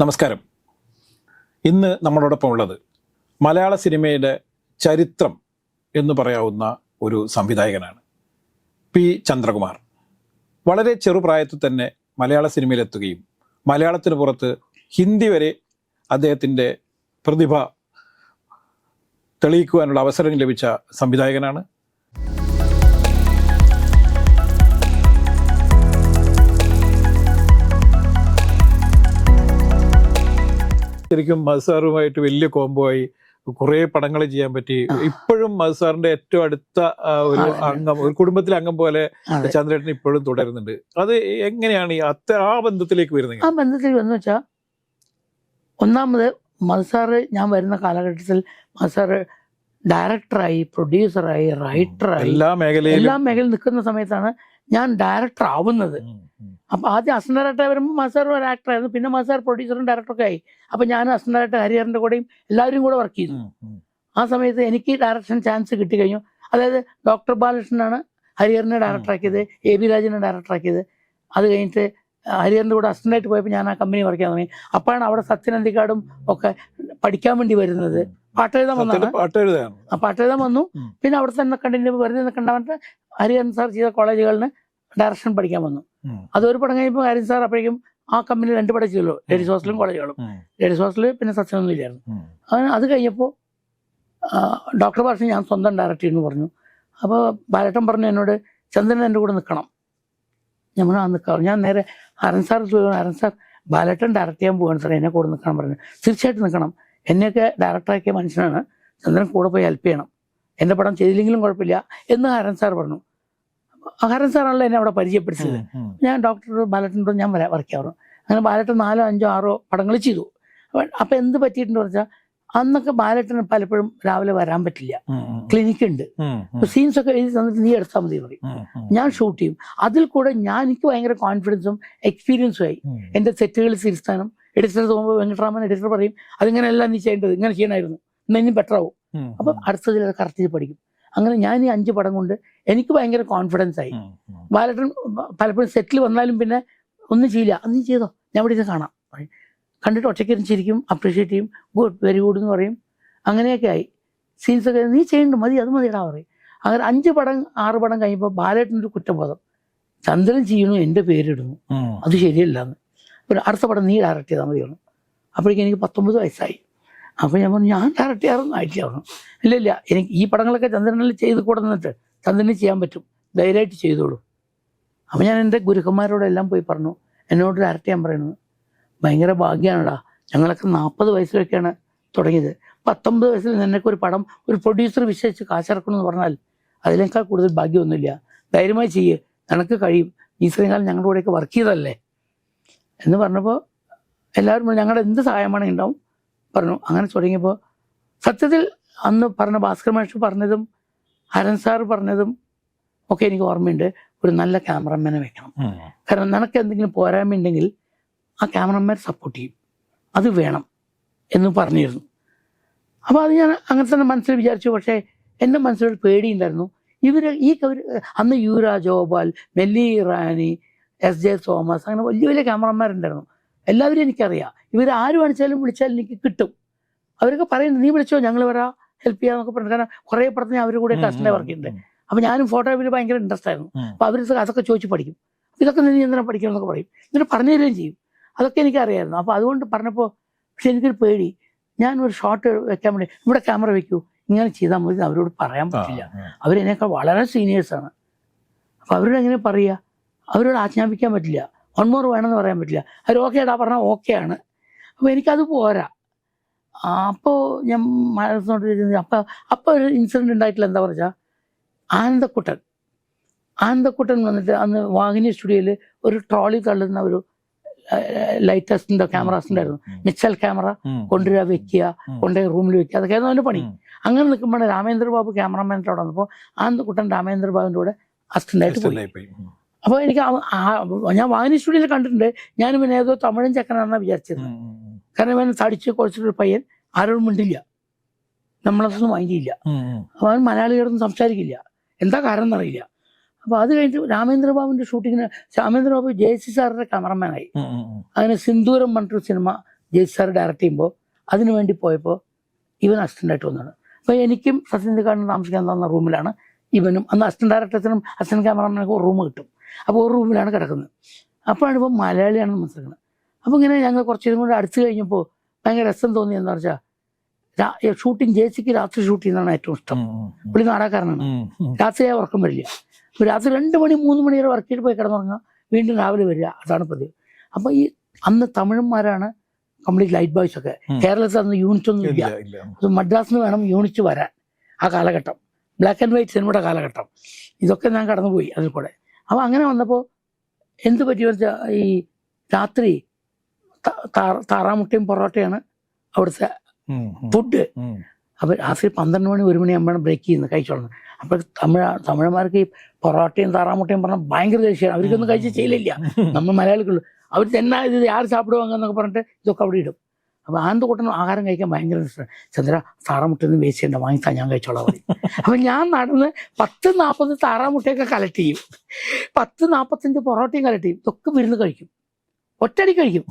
നമസ്കാരം. ഇന്ന് നമ്മളോടൊപ്പം ഉള്ളത് മലയാള സിനിമയുടെ ചരിത്രം എന്ന് പറയാവുന്ന ഒരു സംവിധായകനാണ് പി. ചന്ദ്രകുമാർ. വളരെ ചെറുപ്രായത്തിൽ തന്നെ മലയാള സിനിമയിലെത്തുകയും മലയാളത്തിന് പുറത്ത് ഹിന്ദി വരെ അദ്ദേഹത്തിന്റെ പ്രതിഭ തെളിയിക്കുവാനുള്ള അവസരം ലഭിച്ച സംവിധായകനാണ്. ശരിക്കും മസാറുമായിട്ട് വലിയ കോംബോ ആയി കുറേ പടങ്ങൾ ചെയ്യാൻ പറ്റി. ഇപ്പോഴും മസാറിന്റെ ഏറ്റവും അടുത്ത ഒരു. അംഗം ഒരു കുടുംബത്തിലെ അംഗം പോലെ ചന്ദ്രേട്ടൻ ഇപ്പോഴും തുടരുന്നുണ്ട്. അത് എങ്ങനെയാണ് ഈ അത്ര ആ ബന്ധത്തിലേക്ക് വരുന്നത് ആ ബന്ധത്തിൽ വന്നു വെച്ചാൽ ഒന്നാമത് മത്സാറ് ഞാൻ വരുന്ന കാലഘട്ടത്തിൽ മത്സാറ് ഡയറക്ടറായി പ്രൊഡ്യൂസറായി റൈറ്ററായി എല്ലാ മേഖലയിലും. എല്ലാ മേഖലയിൽ നിൽക്കുന്ന സമയത്താണ് ഞാൻ ഡയറക്ടർ ആവുന്നത്. അപ്പൊ ആദ്യം അസിസ്റ്റന്റ് ഡയറക്ടർ വരുമ്പോൾ മസാർ ഒരു ആക്ടറായിരുന്നു പിന്നെ മസാർ പ്രൊഡ്യൂസറും ഡയറക്ടറൊക്കെ ആയി. അപ്പൊ ഞാൻ അസിസ്റ്റന്റ് ഡയറക്ടർ ഹരിഹറിന്റെ കൂടെയും എല്ലാവരും കൂടെ വർക്ക് ചെയ്തു. ആ സമയത്ത് എനിക്ക് ഡയറക്ഷൻ ചാൻസ് കിട്ടി കഴിഞ്ഞു. അതായത് ഡോക്ടർ ബാലകൃഷ്ണനാണ് ഹരിഹറിനെ ഡയറക്ടറാക്കിയത് എ ബി രാജനെ ഡയറക്ടറാക്കിയത് അത് കഴിഞ്ഞിട്ട് ഹരിഹറിന്റെ കൂടെ അസിസ്റ്റന്റായിട്ട് പോയപ്പോൾ ഞാൻ ആ കമ്പനി വർക്ക് ചെയ്യാൻ തുടങ്ങി. അപ്പോഴാണ് അവിടെ സത്യനന്ദിക്കാടും ഒക്കെ പഠിക്കാൻ വേണ്ടി വരുന്നത്. പാട്ടെഴുതാൻ വന്നാണ്. പാട്ടെഴുതാൻ വന്നു. പിന്നെ അവിടെ തന്നെ കണ്ടിന്യൂ വെറുതെ കണ്ടവന്നിട്ട് ഹരിഹരൻ സാർ ചെയ്ത കോളേജുകളിൽ ഡയറക്ഷൻ പഠിക്കാൻ വന്നു. അതൊരു പടം കഴിയുമ്പോൾ ഹരിഹരൻ സാർ അപ്പോഴേക്കും ആ കമ്പനി രണ്ട് പടം ചെയ്തല്ലോ. ലേഡീസ് ഹോസ്റ്റലും കോളേജുകളും ലേഡീസ് ഹോസ്റ്റലിൽ പിന്നെ സത്യമൊന്നും ഇല്ലായിരുന്നു. അങ്ങനെ അത് കഴിഞ്ഞപ്പോൾ ഡോക്ടർ പറഞ്ഞു ഞാൻ സ്വന്തം ഡയറക്റ്റ് എന്ന് പറഞ്ഞു. അപ്പോൾ ബാലട്ടം പറഞ്ഞു എന്നോട് ചന്ദ്രൻ എന്റെ കൂടെ നിൽക്കണം ഞാൻ പറഞ്ഞു ആ നിൽക്കാം ഞാൻ നേരെ Haran sir Haran sir Balettan direct ചെയ്യാൻ പോവാണ് സാർ എന്നെ കൂടെ നിൽക്കണം പറഞ്ഞു. തീർച്ചയായിട്ടും നിൽക്കണം എന്നെയൊക്കെ ഡയറക്ടറാക്കിയ മനുഷ്യനാണ്. ചന്ദ്രൻ കൂടെ പോയി ഹെൽപ്പ് ചെയ്യണം. എന്റെ പടം ചെയ്തില്ലെങ്കിലും കുഴപ്പമില്ല എന്ന് ഹരൻ സാർ പറഞ്ഞു. ഹരൻ സാറാണല്ലോ എന്നെ അവിടെ പരിചയപ്പെടുത്തിയത്. ഞാൻ ഡോക്ടർ ബാലറ്റിന്റെ ഞാൻ വരാ വർക്ക് ചെയ്യാറുണ്ട് അങ്ങനെ ബാലറ്റ് നാലോ അഞ്ചോ ആറോ പടങ്ങൾ ചെയ്തു. അപ്പൊ എന്ത് പറ്റിയിട്ടുണ്ട് പറഞ്ഞാൽ അന്നൊക്കെ ബാലറ്റിന് പലപ്പോഴും രാവിലെ വരാൻ പറ്റില്ല. ക്ലിനിക്ക് ഉണ്ട്. സീൻസ് ഒക്കെ എഴുതി തന്നിട്ട് നീ എടുത്താൽ മതി പറയും. ഞാൻ ഷൂട്ട് ചെയ്യും. അതിൽ കൂടെ ഞാൻ എനിക്ക് ഭയങ്കര കോൺഫിഡൻസും എക്സ്പീരിയൻസും ആയി. എന്റെ എന്റെ തെറ്റുകൾ തിരുത്താനും എഡിറ്റർ തോന്നുമ്പോൾ വെങ്കട്ടരാമൻ എഡിറ്റർ പറയും അതിങ്ങനെയല്ല നീ ചെയ്യേണ്ടത്. ഇങ്ങനെ ചെയ്യണമായിരുന്നു ഇന്നും ഇനി ബെറ്റർ ആവും. അപ്പം അടുത്തതിൽ അത് കറക്റ്റ് ചെയ്ത് പഠിക്കും. അങ്ങനെ ഞാൻ ഈ അഞ്ച് പടം കൊണ്ട് എനിക്ക് ഭയങ്കര കോൺഫിഡൻസ് ആയി. ബാലട്ടൻ പലപ്പോഴും സെറ്റിൽ വന്നാലും പിന്നെ ഒന്നും ചെയ്യില്ല. അന്ന് ചെയ്തോ? ഞാൻ ഇവിടെ ഇത് കാണാം. കണ്ടിട്ട് ഒറ്റയ്ക്ക് ഇരുന്ന് ചിരിക്കും അപ്രീഷിയേറ്റ് ചെയ്യും ഗുഡ് വെരി ഗുഡ് എന്ന് പറയും. അങ്ങനെയൊക്കെ ആയി. സീൻസ് ഒക്കെ നീ ചെയ്യണ്ട മതി അത് മതിയടാ പറയും. അങ്ങനെ അഞ്ച് പടം ആറ് പടം കഴിയുമ്പോൾ ബാലേട്ടനൊരു കുറ്റബോധം. ചന്ദ്രൻ ചെയ്യണു എന്റെ പേരിടുന്നു. അത് ശരിയല്ല എന്ന് അടുത്ത പടം നീ ഡയറക്റ്റ് ചെയ്താൽ മതി പറഞ്ഞു അപ്പോഴേക്കും എനിക്ക് പത്തൊമ്പത് വയസ്സായി. അപ്പോൾ ഞാൻ പറഞ്ഞു ഞാൻ ഡയറക്റ്റ് ചെയ്യാറൊന്നും ആയിട്ടില്ല ഇല്ല ഇല്ല എനിക്ക് ഈ പടങ്ങളൊക്കെ ചന്ദ്രനിൽ ചെയ്ത് കൊടുന്നിട്ട് നിന്നിട്ട് ചെയ്യാൻ പറ്റും ധൈര്യമായിട്ട് ചെയ്തോളൂ. അപ്പോൾ ഞാൻ എന്റെ ഗുരുക്കന്മാരോടെല്ലാം പോയി പറഞ്ഞു എന്നോട് ഡയറക്റ്റ് ചെയ്യാൻ പറയുന്നത് ഭയങ്കര ഭാഗ്യമാണടാ ഞങ്ങളൊക്കെ നാൽപ്പത് വയസ്സിലൊക്കെയാണ് തുടങ്ങിയത്. പത്തൊമ്പത് വയസ്സിൽ നിനക്ക് ഒരു പടം ഒരു പ്രൊഡ്യൂസർ വിശ്വസിച്ച് കാശിറക്കണമെന്ന് പറഞ്ഞാൽ അതിനേക്കാൾ കൂടുതൽ ഭാഗ്യമൊന്നുമില്ല. ധൈര്യമായി ചെയ്യ് നിനക്ക് കഴിയും. ഈ ശ്രീകാലം ഞങ്ങളുടെ കൂടെയൊക്കെ വർക്ക് ചെയ്തതല്ലേ? എന്ന് പറഞ്ഞപ്പോൾ എല്ലാവരും ഞങ്ങളുടെ എന്ത് സഹായമാണെങ്കിൽ ഉണ്ടാവും? പറഞ്ഞു. അങ്ങനെ തുടങ്ങിയപ്പോൾ സത്യത്തിൽ അന്ന് പറഞ്ഞ ഭാസ്കർ മാഷ് പറഞ്ഞതും ഹരൻ സാർ പറഞ്ഞതും ഒക്കെ എനിക്ക് ഓർമ്മയുണ്ട്. ഒരു നല്ല ക്യാമറമാനെ വെക്കണം. കാരണം നിനക്ക് എന്തെങ്കിലും പോരായ്മ ഉണ്ടെങ്കിൽ ആ ക്യാമറമാൻ സപ്പോർട്ട് ചെയ്യും. അത് വേണം എന്ന് പറഞ്ഞിരുന്നു. അപ്പോൾ അത് ഞാൻ അങ്ങനെ തന്നെ മനസ്സിൽ വിചാരിച്ചു. പക്ഷേ എന്റെ മനസ്സിലൊരു പേടിയുണ്ടായിരുന്നു. ഇവർ ഈ കവർ അന്ന് യുവരാജ് ഗോപാൽ മെല്ലി ഇറാനി എസ് ജെ തോമസ് അങ്ങനെ വലിയ വലിയ ക്യാമറമാരുണ്ടായിരുന്നു. എല്ലാവരും എനിക്കറിയാം. ഇവർ ആര് കാണിച്ചാലും വിളിച്ചാലും എനിക്ക് കിട്ടും. അവരൊക്കെ പറയുന്നത് നീ വിളിച്ചോ ഞങ്ങൾ വരാം ഹെൽപ്പ് ചെയ്യാന്നൊക്കെ പറഞ്ഞു. കാരണം കുറേ പടത്തിന് അവരുടെ കൂടെ കസ്റ്റന്റെ വർക്ക് ചെയ്യുന്നുണ്ട് അപ്പൊ അപ്പോൾ ഞാനും ഫോട്ടോഗ്രാഫിയിൽ ഭയങ്കര ഇൻട്രസ്റ്റ് ആയിരുന്നു. അപ്പൊ അപ്പോൾ അവർ അതൊക്കെ ചോദിച്ചു പഠിക്കും. ഇതൊക്കെ നീ എന്തിനാ പഠിക്കണം എന്നൊക്കെ പറയും. എന്നിട്ട് പറഞ്ഞു തരികയും ചെയ്യും. അതൊക്കെ എനിക്കറിയായിരുന്നു. അപ്പോൾ അതുകൊണ്ട് പറഞ്ഞപ്പോൾ പക്ഷെ എനിക്കൊരു പേടി. ഞാൻ ഒരു ഷോട്ട് വെക്കാൻ വേണ്ടി ഇവിടെ ക്യാമറ വെക്കൂ. ഇങ്ങനെ ചെയ്താൽ മതി അവരോട് പറയാൻ പറ്റില്ല. അവരെന്നെക്കാൾ അവരെന്നേക്കാൾ വളരെ സീനിയേഴ്സാണ് അപ്പോൾ അവരോട് എങ്ങനെ പറയുക അവരോട് ആജ്ഞാപിക്കാൻ പറ്റില്ല. വൺ മോർ വേണമെന്ന് പറയാൻ പറ്റില്ല. അവർ ഓക്കെ ഓക്കേടാ പറഞ്ഞാൽ ഓക്കെയാണ്. അപ്പോൾ എനിക്കത് പോരാ. അപ്പോൾ ഞാൻ മനസ്സിനോട്ട് അപ്പോൾ അപ്പോൾ ഒരു ഇൻസിഡന്റ് ഉണ്ടായിട്ടില്ല. എന്താ പറഞ്ഞാൽ ആനന്ദക്കുട്ടൻ. ആനന്ദക്കുട്ടൻ വന്നിട്ട് അന്ന് വാഹിനി സ്റ്റുഡിയോയിൽ ഒരു ട്രോളി തള്ളുന്ന ഒരു ലൈറ്റസ്റ്റിന്റെ ക്യാമറാസിന്റെ ആയിരുന്നു. Mitchell camera. കൊണ്ടുവരിക വെക്കുക. കൊണ്ടുപോയി റൂമിൽ വെക്കുക. അതൊക്കെയായിരുന്നു അതിന്റെ പണി. അങ്ങനെ നിൽക്കുമ്പോൾ രാമേന്ദ്ര ബാബു ക്യാമറമാന്റെ അവിടെ വന്നപ്പോൾ ആനന്ദക്കുട്ടൻ രാമേന്ദ്ര ബാബുവിന്റെ കൂടെ അസിസ്റ്റന്റായിട്ട് പോയി. അപ്പോൾ എനിക്ക് ഞാൻ വാഹിനി സ്റ്റുഡിയോയിൽ കണ്ടിട്ടുണ്ട്. ഞാൻ പിന്നെ ഏതോ തമിഴൻ ചെക്കനാണെന്നാണ് വിചാരിച്ചത്. കാരണം ഇവൻ തടിച്ച് കുറച്ചിട്ടൊരു പയ്യൻ ആരോടും മിണ്ടില്ല. നമ്മളതൊന്നും വാങ്ങിയില്ല. അപ്പോൾ അവൻ മലയാളികളൊന്നും സംസാരിക്കില്ല. എന്താ കാരണം എന്നറിയില്ല. അപ്പൊ അത് കഴിഞ്ഞിട്ട് രാമേന്ദ്രബാബുവിന്റെ ഷൂട്ടിങ്ങിന് രാമേന്ദ്രബാബു ജെ സി സാറിന്റെ ക്യാമറമാനായി. അങ്ങനെ സിന്ദൂരം പറഞ്ഞിട്ടൊരു സിനിമ ജയിച്ച് സാർ ഡയറക്റ്റ് ചെയ്യുമ്പോൾ അതിനു വേണ്ടി പോയപ്പോൾ ഇവൻ അസിസ്റ്റന്റായിട്ട് വന്നതാണ് അപ്പോൾ എനിക്കും സത്യനിധിക്കാരനും താമസിക്കാൻ തന്ന റൂമിലാണ് ഇവനും. അന്ന് അസിസ്റ്റന്റ് ഡയറക്ടേഴ്സിനും അസിസ്റ്റന്റ് ക്യാമറമാനൊക്കെ ഒരു റൂം കിട്ടും. അപ്പോൾ ഒരു റൂമിലാണ് കിടക്കുന്നത്. അപ്പോഴാണ് ഇപ്പം മലയാളിയാണെന്ന് മനസ്സിലാക്കുന്നത്. അപ്പോൾ ഇങ്ങനെ ഞങ്ങൾ കുറച്ച് നേരം കൂടെ അടുത്ത് കഴിഞ്ഞപ്പോൾ ഭയങ്കര രസം തോന്നി എന്താ വെച്ചാൽ ഷൂട്ടിങ് ജേസിക്ക് രാത്രി ഷൂട്ട് ചെയ്യുന്നതാണ് ഏറ്റവും ഇഷ്ടം. പുള്ളി നാടകക്കാരനാണ്. രാത്രി ആ ഉറക്കം വരില്ല. അപ്പോൾ രാത്രി രണ്ട് മണി മൂന്ന് മണി വരെ വർക്ക് ചെയ്ത് പോയി കിടന്നുറങ്ങുക വീണ്ടും രാവിലെ വരിക അതാണ് പതിവ്. അപ്പോൾ ഈ അന്ന് തമിഴന്മാരാണ് കംപ്ലീറ്റ് ലൈറ്റ് ബോയ്സ് ഒക്കെ. കേരളത്തിൽ അന്ന് യൂണിറ്റ് ഒന്നും ഇല്ല. അത് മദ്രാസിന് വേണം യൂണിറ്റ് വരാൻ. ആ കാലഘട്ടം. ബ്ലാക്ക് ആൻഡ് വൈറ്റ് സിനിമയുടെ കാലഘട്ടം. ഇതൊക്കെ ഞാൻ കടന്നുപോയി അതിൽ കൂടെ. അപ്പോൾ അങ്ങനെ വന്നപ്പോൾ എന്ത് പറ്റിയെന്ന് വെച്ചാൽ ഈ രാത്രി താറാമുട്ടയും പൊറോട്ടയാണ് അവിടുത്തെ ഫുഡ് അപ്പൊ അപ്പോൾ രാത്രി പന്ത്രണ്ട് മണി ഒരു മണി അമ്മയാണ് ബ്രേക്ക് ചെയ്യുന്നത് കഴിച്ചോളുന്നത് അപ്പോൾ തമിഴ തമിഴന്മാർക്ക് ഈ പൊറോട്ടയും താറാമുട്ടയും പറഞ്ഞാൽ ഭയങ്കര ദേഷ്യമാണ് അവർക്കൊന്നും കഴിച്ച് ചെയ്യില്ല നമ്മൾ മലയാളിക്കുള്ളൂ അവർ തന്നെ ഇത് ആര് സാപ്പിടുവാങ്ങെന്നൊക്കെ പറഞ്ഞിട്ട് ഇതൊക്കെ അവിടെ ഇടും. അപ്പോൾ ആനന്ദക്കൂട്ടനും ആഹാരം കഴിക്കാൻ ഭയങ്കര ഇഷ്ടമാണ് ചന്ദ്ര താറാമുട്ടെന്ന് വേസ്റ്റ് ചെയ്യണ്ട വാങ്ങിത്താ ഞാൻ കഴിച്ചോളാം പറയും. അപ്പം ഞാൻ നടന്ന് പത്ത് നാൽപ്പത് താറാമുട്ടയൊക്കെ കലക്ട് ചെയ്യും. പത്ത് നാൽപ്പത്തഞ്ച് പൊറോട്ടയും കലക്ട് ചെയ്യും. ഇതൊക്കെ വിരുന്ന് കഴിക്കും. ഒറ്റടി കഴിക്കും.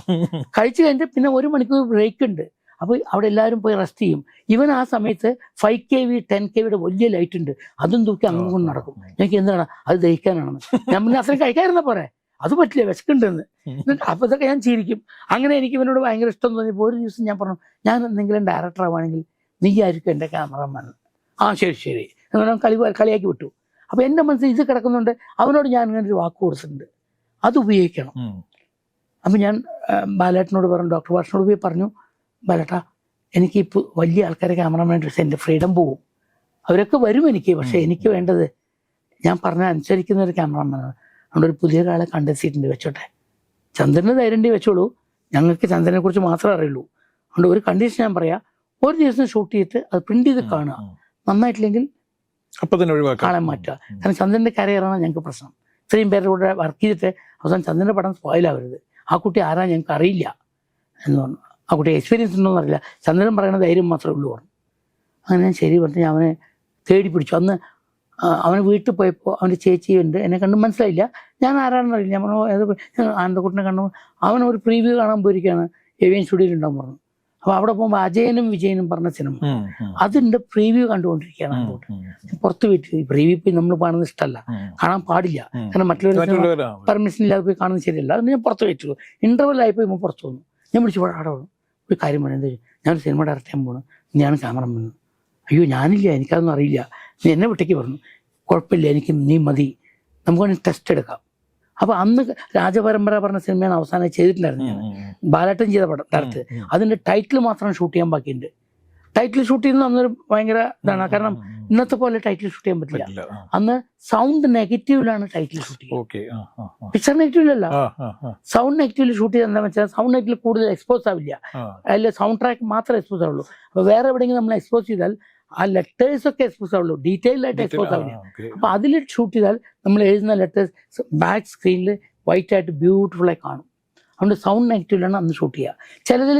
കഴിച്ചു കഴിഞ്ഞിട്ട് പിന്നെ ഒരു മണിക്കൂർ ബ്രേക്ക് ഉണ്ട്. അപ്പോൾ അവിടെ എല്ലാവരും പോയി റെസ്റ്റ് ചെയ്യും. ഇവൻ ആ സമയത്ത് five K V ten K വിയുടെ വലിയ ലൈറ്റ് ഉണ്ട്. അതും തൂക്കി അങ്ങനെ കൊണ്ട് നടക്കും എനിക്ക് എന്താണ് അത് ദഹിക്കാനാണെന്ന് ഞാൻ പിന്നെ അത്രയും കഴിക്കാതിരുന്ന പോരെ? അത് പറ്റില്ല വിശക്കുണ്ടെന്ന് എന്നിട്ട് അപ്പോൾ ഇതൊക്കെ ഞാൻ ചിരിക്കും. അങ്ങനെ എനിക്ക് ഇവനോട് ഭയങ്കര ഇഷ്ടം തോന്നിയപ്പോൾ ഒരു ദിവസം ഞാൻ പറഞ്ഞു ഞാൻ എന്തെങ്കിലും ഡയറക്ടർ ആവുകയാണെങ്കിൽ നീ ആയിരിക്കും എന്റെ ക്യാമറമാൻ ആ ശരി ശരി. കളി കളിയാക്കി വിട്ടു. അപ്പൊ എന്റെ മനസ്സിൽ ഇത് കിടക്കുന്നുണ്ട്. അവനോട് ഞാൻ ഇങ്ങനെ ഒരു വാക്ക് കൊടുത്തിട്ടുണ്ട്. അത് ഉപയോഗിക്കണം. അപ്പൊ ഞാൻ ബാലേട്ടനോട് പറഞ്ഞു ഡോക്ടർ ഭാഷനോട് പോയി പറഞ്ഞു ബാലേട്ട എനിക്ക് ഇപ്പൊ വലിയ ആൾക്കാരെ ക്യാമറമാൻ എന്റെ ഫ്രീഡം പോവും. അവരൊക്കെ വരും എനിക്ക് പക്ഷെ എനിക്ക് വേണ്ടത് ഞാൻ പറഞ്ഞ അനുസരിക്കുന്ന ഒരു ക്യാമറമാനാണ് അതുകൊണ്ട് ഒരു പുതിയ ഒരാളെ കണ്ടെത്തിയിട്ടുണ്ട് വെച്ചോട്ടെ. ചന്ദ്രന് ധൈര്യണ്ടി വെച്ചോളൂ. ഞങ്ങൾക്ക് ചന്ദ്രനെ കുറിച്ച് മാത്രമേ അറിയുള്ളൂ. അതുകൊണ്ട് ഒരു കണ്ടീഷൻ ഞാൻ പറയാം ഒരു ദിവസം ഷൂട്ട് ചെയ്തിട്ട് അത് പ്രിന്റ് ചെയ്ത് കാണുക. നന്നായിട്ടില്ലെങ്കിൽ അപ്പൊ തന്നെ ആളെ മാറ്റുക. കാരണം ചന്ദ്രന്റെ കരിയറാണ് ഞങ്ങൾക്ക് പ്രശ്നം. ഇത്രയും പേരുടെ കൂടെ വർക്ക് ചെയ്തിട്ട് അവസാനം ചന്ദ്രന്റെ പടം സ്പോയിലാവരുത് ആ കുട്ടി ആരാ ഞങ്ങൾക്ക് അറിയില്ല എന്ന് പറഞ്ഞു. ആ കുട്ടി എക്സ്പീരിയൻസ് ഉണ്ടോന്ന് അറിയില്ല. ചന്ദ്രൻ പറയുന്ന ധൈര്യം മാത്രമേ ഉള്ളൂ പറഞ്ഞു. അങ്ങനെ ഞാൻ ശരി പറഞ്ഞു ഞാൻ അവനെ തേടി പിടിച്ചു. അന്ന് ആ, അവന് വീട്ടിൽ പോയപ്പോൾ അവന്റെ ചേച്ചി ഉണ്ട്. എന്നെ കണ്ട് മനസ്സിലായില്ല. ഞാൻ ആരാണെന്ന് അറിയില്ല. ഞാൻ പറഞ്ഞു ഏത് ആനന്ദക്കുട്ടിനെ കണ്ടു അവൻ ഒരു പ്രീവ്യൂ കാണാൻ പോയിരിക്കുകയാണ്. എവിയൻ സ്റ്റുഡിയോയിൽ ഉണ്ടാവും പറഞ്ഞു. അപ്പോൾ അവിടെ പോകുമ്പോൾ അജയനും വിജയനും പറഞ്ഞ സിനിമ അതിന്റെ പ്രീവ്യൂ കണ്ടുകൊണ്ടിരിക്കുകയാണ് അങ്ങോട്ട് പുറത്ത് വീട്ടിൽ പ്രീവ്യൂ പോയി നമ്മൾ കാണുന്നത് ഇഷ്ടമല്ല. കാണാൻ പാടില്ല. കാരണം മറ്റുള്ളവർ പെർമിഷൻ ഇല്ലാതെ പോയി കാണുന്നത് ശരിയല്ല. അതുകൊണ്ട് ഞാൻ പുറത്ത് വെച്ചു. ഇന്റർവെൽ ആയി പോയി പുറത്ത് വന്നു. ഞാൻ വിളിച്ചു അവിടെ വന്നു. ഒരു കാര്യം പറഞ്ഞു എന്താ? ഞാൻ സിനിമ ഡയറക്റ്റ് ചെയ്യാൻ പോകണം ഞാൻ ക്യാമറമാൻ അയ്യോ ഞാനില്ല. എനിക്കതൊന്നും അറിയില്ല. എന്നെ വിട്ടേക്ക് പറഞ്ഞു. കുഴപ്പമില്ല എനിക്ക് നീ മതി. നമുക്ക് വേണമെങ്കിൽ ടെസ്റ്റ് എടുക്കാം. അപ്പോൾ അന്ന് രാജപരമ്പര പറഞ്ഞ സിനിമയാണ് അവസാനം ചെയ്തിട്ടുണ്ടായിരുന്നു ഞാൻ. ബാലേട്ടൻ ചെയ്ത പടം തരത്ത് അതിന്റെ ടൈറ്റിൽ മാത്രം ഷൂട്ട് ചെയ്യാൻ ബാക്കിയുണ്ട്. ടൈറ്റിൽ ഷൂട്ട് ചെയ്യുന്നത് അന്നൊരു ഭയങ്കര ഇതാണ്. കാരണം ഇന്നത്തെ പോലെ ടൈറ്റിൽ ഷൂട്ട് ചെയ്യാൻ പറ്റില്ല. അന്ന് സൗണ്ട് നെഗറ്റീവിലാണ് ടൈറ്റിൽ ഷൂട്ട് ചെയ്യുന്നത് പിക്ചർ നെഗറ്റീവിലല്ല സൗണ്ട് നെഗറ്റീവിൽ ഷൂട്ട് ചെയ്താൽ എന്താ വെച്ചാൽ സൗണ്ട് നെഗറ്റീവിൽ കൂടുതൽ എക്സ്പോസ് ആവില്ല. അതിൽ സൗണ്ട് ട്രാക്ക് മാത്രമേ എക്സ്പോസ് ആവുള്ളൂ. അപ്പോൾ വേറെ എവിടെയെങ്കിലും നമ്മൾ എക്സ്പോസ് ചെയ്താൽ ആ ലെറ്റേഴ്സ് ഒക്കെ എക്സ്പോസ് ആവുള്ളൂ. ഡീറ്റെയിൽ ആയിട്ട് എക്സ്പോസ് ആവില്ല. അപ്പൊ അതിൽ ഷൂട്ട് ചെയ്താൽ നമ്മൾ എഴുതുന്ന ലെറ്റേഴ്സ് ബാക്ക് സ്ക്രീനിൽ വൈറ്റ് ആയിട്ട് ബ്യൂട്ടിഫുൾ ആയി കാണും. അതുകൊണ്ട് സൗണ്ട് നെഗറ്റീവിലാണ് അന്ന് ഷൂട്ട് ചെയ്യുക ചിലതിൽ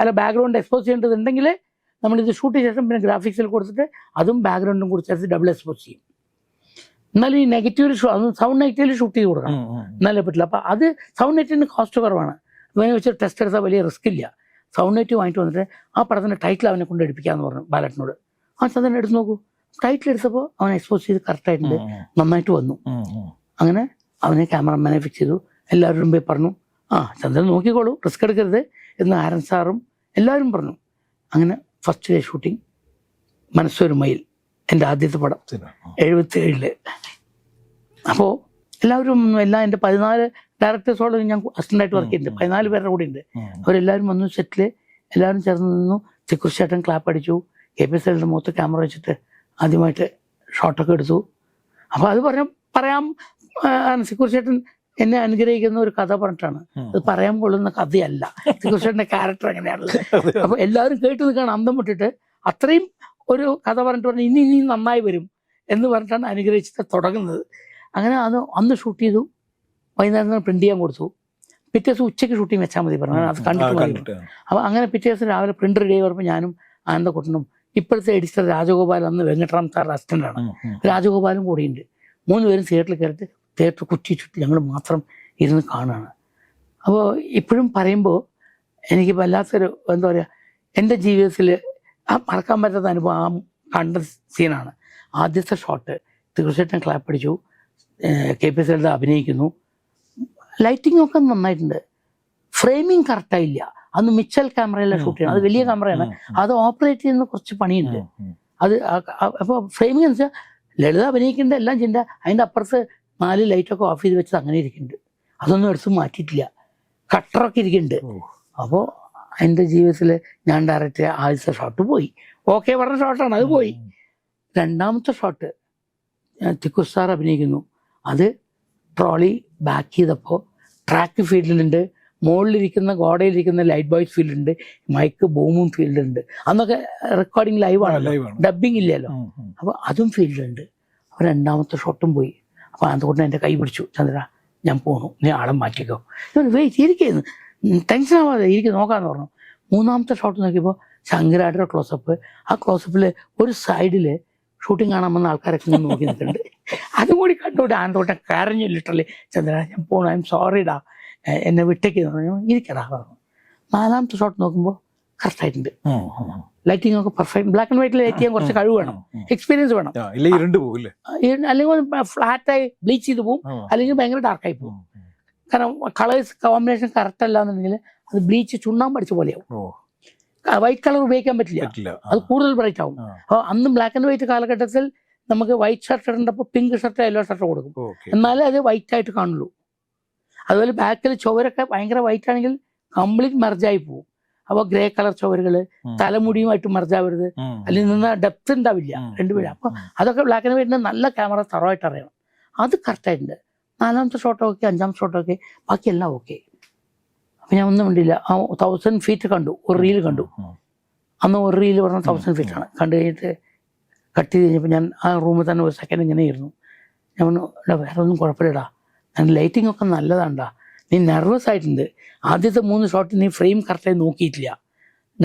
പല ബാക്ക്ഗ്രൗണ്ട് എക്സ്പോസ് ചെയ്യേണ്ടതുണ്ടെങ്കിൽ ഇത് ഷൂട്ട് ചെയ്ത ശേഷം പിന്നെ ഗ്രാഫിക്സിൽ കൊടുത്തിട്ട് അതും ബാക്ക്ഗ്രൗണ്ടും കൂടി ചേർത്ത് ഡബിൾ എക്സ്പോസ് ചെയ്യും. എന്നാലും ഈ നെഗറ്റീവിൽ സൗണ്ട് നെഗറ്റീവിൽ ഷൂട്ട് ചെയ്ത് കൊടുക്കണം. എന്നാലേ പറ്റില്ല അപ്പോൾ അത് സൗണ്ട് നെറ്റിന് കോസ്റ്റ് കുറവാണ്. അതിനെ വെച്ച് ടെസ്റ്റ് എടുത്താൽ വലിയ റിസ്ക് ഇല്ല. സൗണ്ട് നെറ്റ് വാങ്ങിട്ട് വന്നിട്ട് ആ പടത്തിന്റെ ടൈറ്റിൽ അവനെ കൊണ്ട് എടുപ്പിക്കാമെന്ന് പറഞ്ഞു ബാലറ്റിനോട് ആ സാധനം എടുത്ത് നോക്കൂ. ടൈറ്റിൽ എടുത്തപ്പോൾ അവൻ എക്സ്പോസ് ചെയ്ത് കറക്റ്റായിട്ടുണ്ട് നന്നായിട്ട് വന്നു. അങ്ങനെ അവനെ ക്യാമറമാനെ ഫിക്സ് ചെയ്തു. എല്ലാവരും പോയി പറഞ്ഞു ആ ചന്ദ്രൻ നോക്കിക്കോളൂ റിസ്ക് എടുക്കരുത് എന്ന് ആരൻ സാറും എല്ലാവരും പറഞ്ഞു. അങ്ങനെ ഫസ്റ്റ് ഡേ ഷൂട്ടിംഗ് മനസ്സൊരു മയിൽ എന്റെ ആദ്യത്തെ പടം എഴുപത്തി ഏഴിൽ അപ്പോൾ എല്ലാവരും എല്ലാം എന്റെ പതിനാല് ഡയറക്ടേഴ്സോളം ഞാൻ അസിസ്റ്റന്റായിട്ട് വർക്ക് ചെയ്യുന്നുണ്ട്. പതിനാല് പേരുടെ കൂടെ ഉണ്ട്. അവരെല്ലാവരും വന്നു സെറ്റിൽ എല്ലാവരും ചേർന്ന് നിന്നു. തിക്കുറിച്ചേട്ടൻ ക്ലാപ്പ് അടിച്ചു. കെ പി എസ് എല്ലിന്റെ മുഖത്ത് ക്യാമറ വെച്ചിട്ട് ആദ്യമായിട്ട് ഷോട്ടൊക്കെ എടുത്തു. അപ്പോൾ അത് പറഞ്ഞ പറയാം ചിക്കുർച്ചേട്ടൻ എന്നെ അനുഗ്രഹിക്കുന്ന ഒരു കഥ പറഞ്ഞിട്ടാണ്. അത് പറയാൻ കൊള്ളുന്ന കഥയല്ല. സിക്കുറിച്ചേട്ടന്റെ ക്യാരക്ടർ അങ്ങനെയാണല്ലോ അപ്പോൾ എല്ലാവരും കേട്ട് നിൽക്കുകയാണ് അന്തം വിട്ടിട്ട്. അത്രയും ഒരു കഥ പറഞ്ഞിട്ട് പറഞ്ഞു ഇനി ഇനി നന്നായി വരും എന്ന് പറഞ്ഞിട്ടാണ് അനുഗ്രഹിച്ചിട്ട് തുടങ്ങുന്നത്. അങ്ങനെ അത് അന്ന് ഷൂട്ട് ചെയ്തു. വൈകുന്നേരം പ്രിന്റ് ചെയ്യാൻ കൊടുത്തു. പിറ്റേ ദിവസം ഉച്ചയ്ക്ക് ഷൂട്ടിങ് വെച്ചാൽ മതി പറഞ്ഞു. അത് കണ്ടിട്ട് അപ്പോൾ അങ്ങനെ പിറ്റേ ദിവസം രാവിലെ പ്രിന്റ് റെഡി ആയി വരുമ്പോൾ ഞാനും ആനന്ദക്കുട്ടനും ഇപ്പോഴത്തെ എഡിറ്റർ രാജഗോപാൽ അന്ന് വെങ്കട്ടറാം സാറിന്റെ അസിസ്റ്റന്റാണ്. രാജഗോപാലും കൂടിയുണ്ട്. മൂന്ന് പേരും തിയേറ്ററിൽ കയറിയിട്ട് തിയേറ്റർ കുറ്റി ചുറ്റി ഞങ്ങൾ മാത്രം ഇരുന്ന് കാണുകയാണ്. അപ്പോൾ ഇപ്പോഴും പറയുമ്പോൾ എനിക്ക് വല്ലാത്തൊരു എന്താ പറയുക എന്റെ ജീവിതത്തിൽ ആ മറക്കാൻ പറ്റാത്ത അനുഭവം ആ കണ്ട സീനാണ് ആദ്യത്തെ ഷോട്ട് തീർച്ചയായിട്ടും ക്ലാപ്പ് അടിച്ചു. കെ പി എസ് അഭിനയിക്കുന്നു. ലൈറ്റിംഗ് ഒക്കെ നന്നായിട്ടുണ്ട്. ഫ്രെയിമിങ് കറക്റ്റായില്ല അന്ന് മിച്ചൽ ക്യാമറയിലെ ഷൂട്ട് ചെയ്യണം അത് വലിയ ക്യാമറയാണ്. അത് ഓപ്പറേറ്റ് ചെയ്യുന്ന കുറച്ച് പണിയുണ്ട്. അത് അപ്പോൾ ഫ്രെയിമിംഗ് എന്ന് വെച്ചാൽ ലളിത അഭിനയിക്കേണ്ട എല്ലാം ചെയ്യേണ്ട അതിന്റെ അപ്പുറത്ത് നാല് ലൈറ്റൊക്കെ ഓഫ് ചെയ്ത് വെച്ചത് അങ്ങനെ ഇരിക്കുന്നുണ്ട്. അതൊന്നും എടുത്ത് മാറ്റിയിട്ടില്ല. കട്ടറൊക്കെ ഇരിക്കുന്നുണ്ട്. അപ്പോൾ എന്റെ ജീവിതത്തിൽ ഞാൻ ഡയറക്റ്റ് ആദ്യത്തെ ഷോട്ട് പോയി. ഓക്കെ പറഞ്ഞ ഷോട്ടാണ് അത് പോയി. രണ്ടാമത്തെ ഷോട്ട് തിക്കു സാർ അഭിനയിക്കുന്നു. അത് ട്രോളി ബാക്ക് ചെയ്തപ്പോൾ ട്രാക്ക് ഫീൽഡിലുണ്ട് മുകളിലിരിക്കുന്ന ഗോഡയിലിരിക്കുന്ന ലൈറ്റ് ബോയ്സ് ഫീൽഡ് ഉണ്ട് മൈക്ക് ബൂമും ഫീൽഡുണ്ട് അന്നൊക്കെ റെക്കോർഡിങ് ലൈവാണ് ലൈവാണ് ഡബിങ് ഇല്ലല്ലോ. അപ്പോൾ അതും ഫീൽഡ് ഉണ്ട്. അപ്പോൾ രണ്ടാമത്തെ ഷോട്ടും പോയി. അപ്പോൾ അതുകൊണ്ട് എന്റെ കൈ പിടിച്ചു. ചന്ദ്ര ഞാൻ പോണു. നീ ആളെ മാറ്റിക്കോ. വെയിറ്റ് ഇരിക്കുന്നു ടെൻഷൻ ആവാതെ ഇരിക്കും നോക്കാന്ന് പറഞ്ഞു. മൂന്നാമത്തെ ഷോട്ട് നോക്കിയപ്പോൾ ശങ്കരാടിയുടെ ക്ലോസപ്പ് ആ ക്ലോസപ്പിൽ ഒരു സൈഡിൽ ഷൂട്ടിംഗ് കാണാൻ വന്ന ആൾക്കാരൊക്കെ ഇങ്ങനെ നോക്കി നിൽക്കുന്നുണ്ട്. അതും കൂടി കണ്ടുകൊണ്ട് ആന്തോട്ടം കരഞ്ഞു ലിറ്ററലി ചന്ദ്ര ഞാൻ പോണു. ഐ എം സോറിടാ എന്നെ വിട്ടേക്ക് പറഞ്ഞു ഇരിക്കടാ പറഞ്ഞു. നാലാമത്തെ ഷോട്ട് നോക്കുമ്പോൾ കറക്റ്റായിട്ടുണ്ട് ലൈറ്റിംഗ് ഒക്കെ പെർഫെക്റ്റ് ബ്ലാക്ക് ആൻഡ് വൈറ്റിൽ ലൈറ്റ് ചെയ്യാൻ കുറച്ച് കഴിവ് വേണം. എക്സ്പീരിയൻസ് വേണം. അല്ലെങ്കിൽ ഫ്ലാറ്റായി ബ്ലീച്ച് ചെയ്ത് പോകും അല്ലെങ്കിൽ ഭയങ്കര ഡാർക്കായി പോകും കാരണം കളേഴ്സ് കോമ്പിനേഷൻ കറക്റ്റ് അല്ല എന്നുണ്ടെങ്കിൽ അത് ബ്ലീച്ച് ചുണ്ണാമ്പ് അടിച്ച പോലെയാവും. വൈറ്റ് കളർ ഉപയോഗിക്കാൻ പറ്റില്ല. അത് കൂടുതൽ ബ്രൈറ്റ് ആവും. അപ്പോൾ അന്ന് ബ്ലാക്ക് ആൻഡ് വൈറ്റ് കാലഘട്ടത്തിൽ നമുക്ക് വൈറ്റ് ഷർട്ട് ഇടേണ്ടപ്പോൾ പിങ്ക് ഷർട്ട് യെല്ലോ ഷർട്ട് കൊടുക്കും. എന്നാലേ അത് വൈറ്റ് ആയിട്ട് കാണുള്ളൂ. അതുപോലെ ബാക്കിൽ ചുവരൊക്കെ ഭയങ്കര വൈറ്റ് ആണെങ്കിൽ കംപ്ലീറ്റ് മെർജായി പോകും അപ്പോൾ ഗ്രേ കളർ ചുവരുകൾ തലമുടിയുമായിട്ട് മെർജാവരുത് അല്ലെങ്കിൽ നിന്ന് ഡെപ്ത് ഉണ്ടാവില്ല രണ്ടുപേരും അപ്പോൾ അതൊക്കെ ബ്ലാക്ക് ആൻഡ് വൈറ്റിന് നല്ല ക്യാമറ തറവായിട്ട് അറിയണം. അത് കറക്റ്റായിട്ടുണ്ട് നാലാമത്തെ ഷോട്ട് ഓക്കെ അഞ്ചാമത്തെ ഷോട്ട് ഓക്കെ ബാക്കിയെല്ലാം ഓക്കെ അപ്പം ഞാൻ ഒന്നും വേണ്ടിയില്ല ആ തൗസൻഡ് ഫീറ്റ് കണ്ടു ഒരു റീൽ കണ്ടു. അന്ന് ഒരു റീൽ പറഞ്ഞ തൗസൻഡ് ഫീറ്റ് ആണ്. കണ്ടു കഴിഞ്ഞിട്ട് കട്ട് ചെയ്ത് കഴിഞ്ഞപ്പോൾ ഞാൻ ആ റൂമിൽ തന്നെ ഒരു സെക്കൻഡ് ഇങ്ങനെ ഇരുന്നു. ഞാൻ പറഞ്ഞു "എടാ, വേറെ ഒന്നും കുഴപ്പമില്ലടാ. ലൈറ്റിംഗ് ഒക്കെ നല്ലതാണ്ടാ. നീ നെർവസ് ആയിട്ടുണ്ട്. ആദ്യത്തെ മൂന്ന് ഷോട്ട് നീ ഫ്രെയിം കറക്റ്റായി നോക്കിയിട്ടില്ല.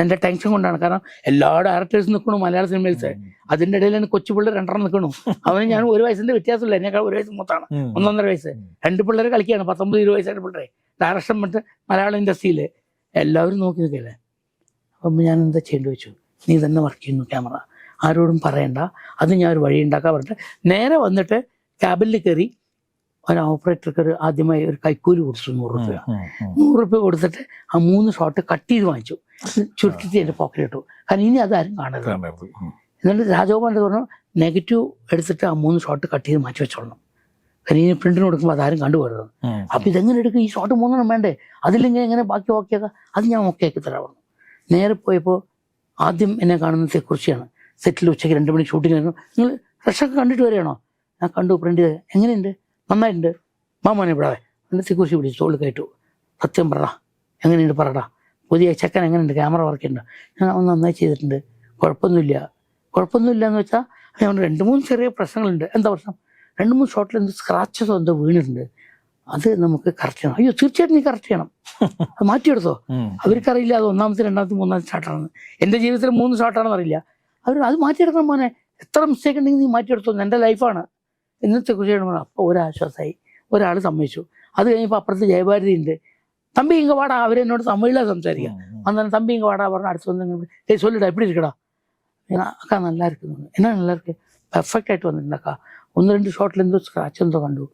എന്റെ ടെൻഷൻ കൊണ്ടാണ്. കാരണം എല്ലാ ഡയറക്ടേഴ്സും നിൽക്കണു മലയാള സിനിമയിലത്തെ അതിന്റെ ഇടയിൽ തന്നെ കൊച്ചു പിള്ളേർ രണ്ടെണ്ണം നിൽക്കണു. അവന് ഞാൻ ഒരു വയസ്സിന്റെ വ്യത്യാസമില്ല. എന്നെക്കാൾ ഒരു വയസ്സ് മൊത്തമാണ് ഒന്നൊന്നര വയസ്സ്. രണ്ട് പിള്ളേർ കളിക്കുകയാണ്. പത്തൊമ്പത് ഇരുപത് വയസ്സായിട്ട് പിള്ളേരെ. ഡയറക്ഷൻ മറ്റ് മലയാള ഇൻഡസ്ട്രിയിൽ എല്ലാവരും നോക്കി നിൽക്കല്ലേ അപ്പം ഞാൻ എന്താ ചെയ്യേണ്ടി വെച്ചു? നീ തന്നെ വർക്ക് ചെയ്യുന്നു ക്യാമറ ആരോടും പറയണ്ട. അത് ഞാൻ ഒരു വഴി ഉണ്ടാക്കാൻ പറഞ്ഞിട്ട് നേരെ വന്നിട്ട് ക്യാബിനിൽ കയറി ഒരു ഓപ്പറേറ്റർക്ക് ഒരു ആദ്യമായി ഒരു കൈക്കൂലി കൊടുത്തു നൂറ് റുപ്യ നൂറ് റുപ്യ കൊടുത്തിട്ട് ആ മൂന്ന് ഷോട്ട് കട്ട് ചെയ്ത് വാങ്ങിച്ചു. ചുരുട്ടിട്ട് എന്റെ പോക്കറ്റ് ഇട്ടു. കാരണം ഇനി അതാരും കാണരുത്. എന്നിട്ട് രാജഗോപാലിന്റെ പറഞ്ഞു? നെഗറ്റീവ് എടുത്തിട്ട് ആ മൂന്ന് ഷോട്ട് കട്ട് ചെയ്ത് മാറ്റി വെച്ചോളണം. കാരണം ഇനി പ്രിന്റിന് കൊടുക്കുമ്പോൾ അതാരും കണ്ടുപോകരുത് അപ്പം ഇതെങ്ങനെ എടുക്കും? ഈ ഷോട്ട് മൂന്നെണ്ണം വേണ്ടേ? അതില്ലെങ്കിൽ എങ്ങനെ ബാക്കി ഓക്കെ ആക്കാം? അത് ഞാൻ ഓക്കെ ആക്കി തരാം നേരെ പോയപ്പോൾ ആദ്യം എന്നെ കാണുന്നത് തെക്കുറിച്ചാണ് സെറ്റിൽ ഉച്ചയ്ക്ക് രണ്ട് മണി ഷൂട്ടിംഗ് ആയിരുന്നു. നിങ്ങൾ ഫ്രഷൊക്കെ കണ്ടിട്ട് വരികയാണോ? ഞാൻ കണ്ടു പ്രിന്റ് ചെയ്ത്. എങ്ങനെയുണ്ട്? നന്നായിട്ടുണ്ട്. മാമോനെ ഇവിടെ എന്നിട്ട് തെക്കുറിച്ച് പിടിച്ചു തോളിൽ കയറ്റു. സത്യം പറടാ എങ്ങനെയുണ്ട് പറടാ പുതിയ ചെക്കൻ എങ്ങനെയുണ്ട്? ക്യാമറ വർക്ക് ഉണ്ട്? ഞാൻ അവൻ നന്നായി ചെയ്തിട്ടുണ്ട്. കുഴപ്പമൊന്നുമില്ല. കുഴപ്പമൊന്നുമില്ല എന്ന് വെച്ചാൽ ഞാൻ രണ്ട് മൂന്ന് ചെറിയ പ്രശ്നങ്ങളുണ്ട്. എന്താ പ്രശ്നം? രണ്ട് മൂന്ന് ഷോട്ടിൽ എന്ത് സ്ക്രാച്ചസോ എന്തോ വീണിട്ടുണ്ട്. അത് നമുക്ക് കറക്റ്റ് ചെയ്യണം. അയ്യോ തീർച്ചയായിട്ടും നീ കറക്റ്റ് ചെയ്യണം. അത് മാറ്റിയെടുത്തോ. അവർക്കറിയില്ല അത് ഒന്നാമത്തെ രണ്ടാമത്തെ മൂന്നാമത്തെ ഷോട്ടാണെന്ന് എന്റെ ജീവിതത്തിൽ മൂന്ന് ഷോട്ടാണെന്ന് അറിയില്ല. അവർ അത് മാറ്റിയെടുക്കണം മോനെ. എത്ര മിസ്റ്റേക്ക് ഉണ്ടെങ്കിൽ നീ മാറ്റിയെടുത്തോ. എന്റെ ലൈഫാണ് ഇന്നത്തെ കൃഷിയുടെ അപ്പോൾ ഒരാശ്വാസമായി ഒരാൾ സമ്മതിച്ചു അത് കഴിഞ്ഞപ്പോൾ അപ്പുറത്ത് ജയഭാരതി ഉണ്ട് தம்பி இங்கே வாடா அவர் என்னோட தமிழில் சம்சாரிக்கும் அந்த தம்பி இங்கே வாடா வரணும் அடுத்து வந்து டேய் சொல்லிடா எப்படி இருக்கடா அக்கா நல்லா இருக்குதுங்க என்ன நல்லா இருக்கு பெர்ஃபெக்ட் ஆகிட்டு வந்துருந்தாக்கா ஒன்று ரெண்டு ஷார்ட்லேருந்து ஸ்க்ராச்சந்தோ கண்டு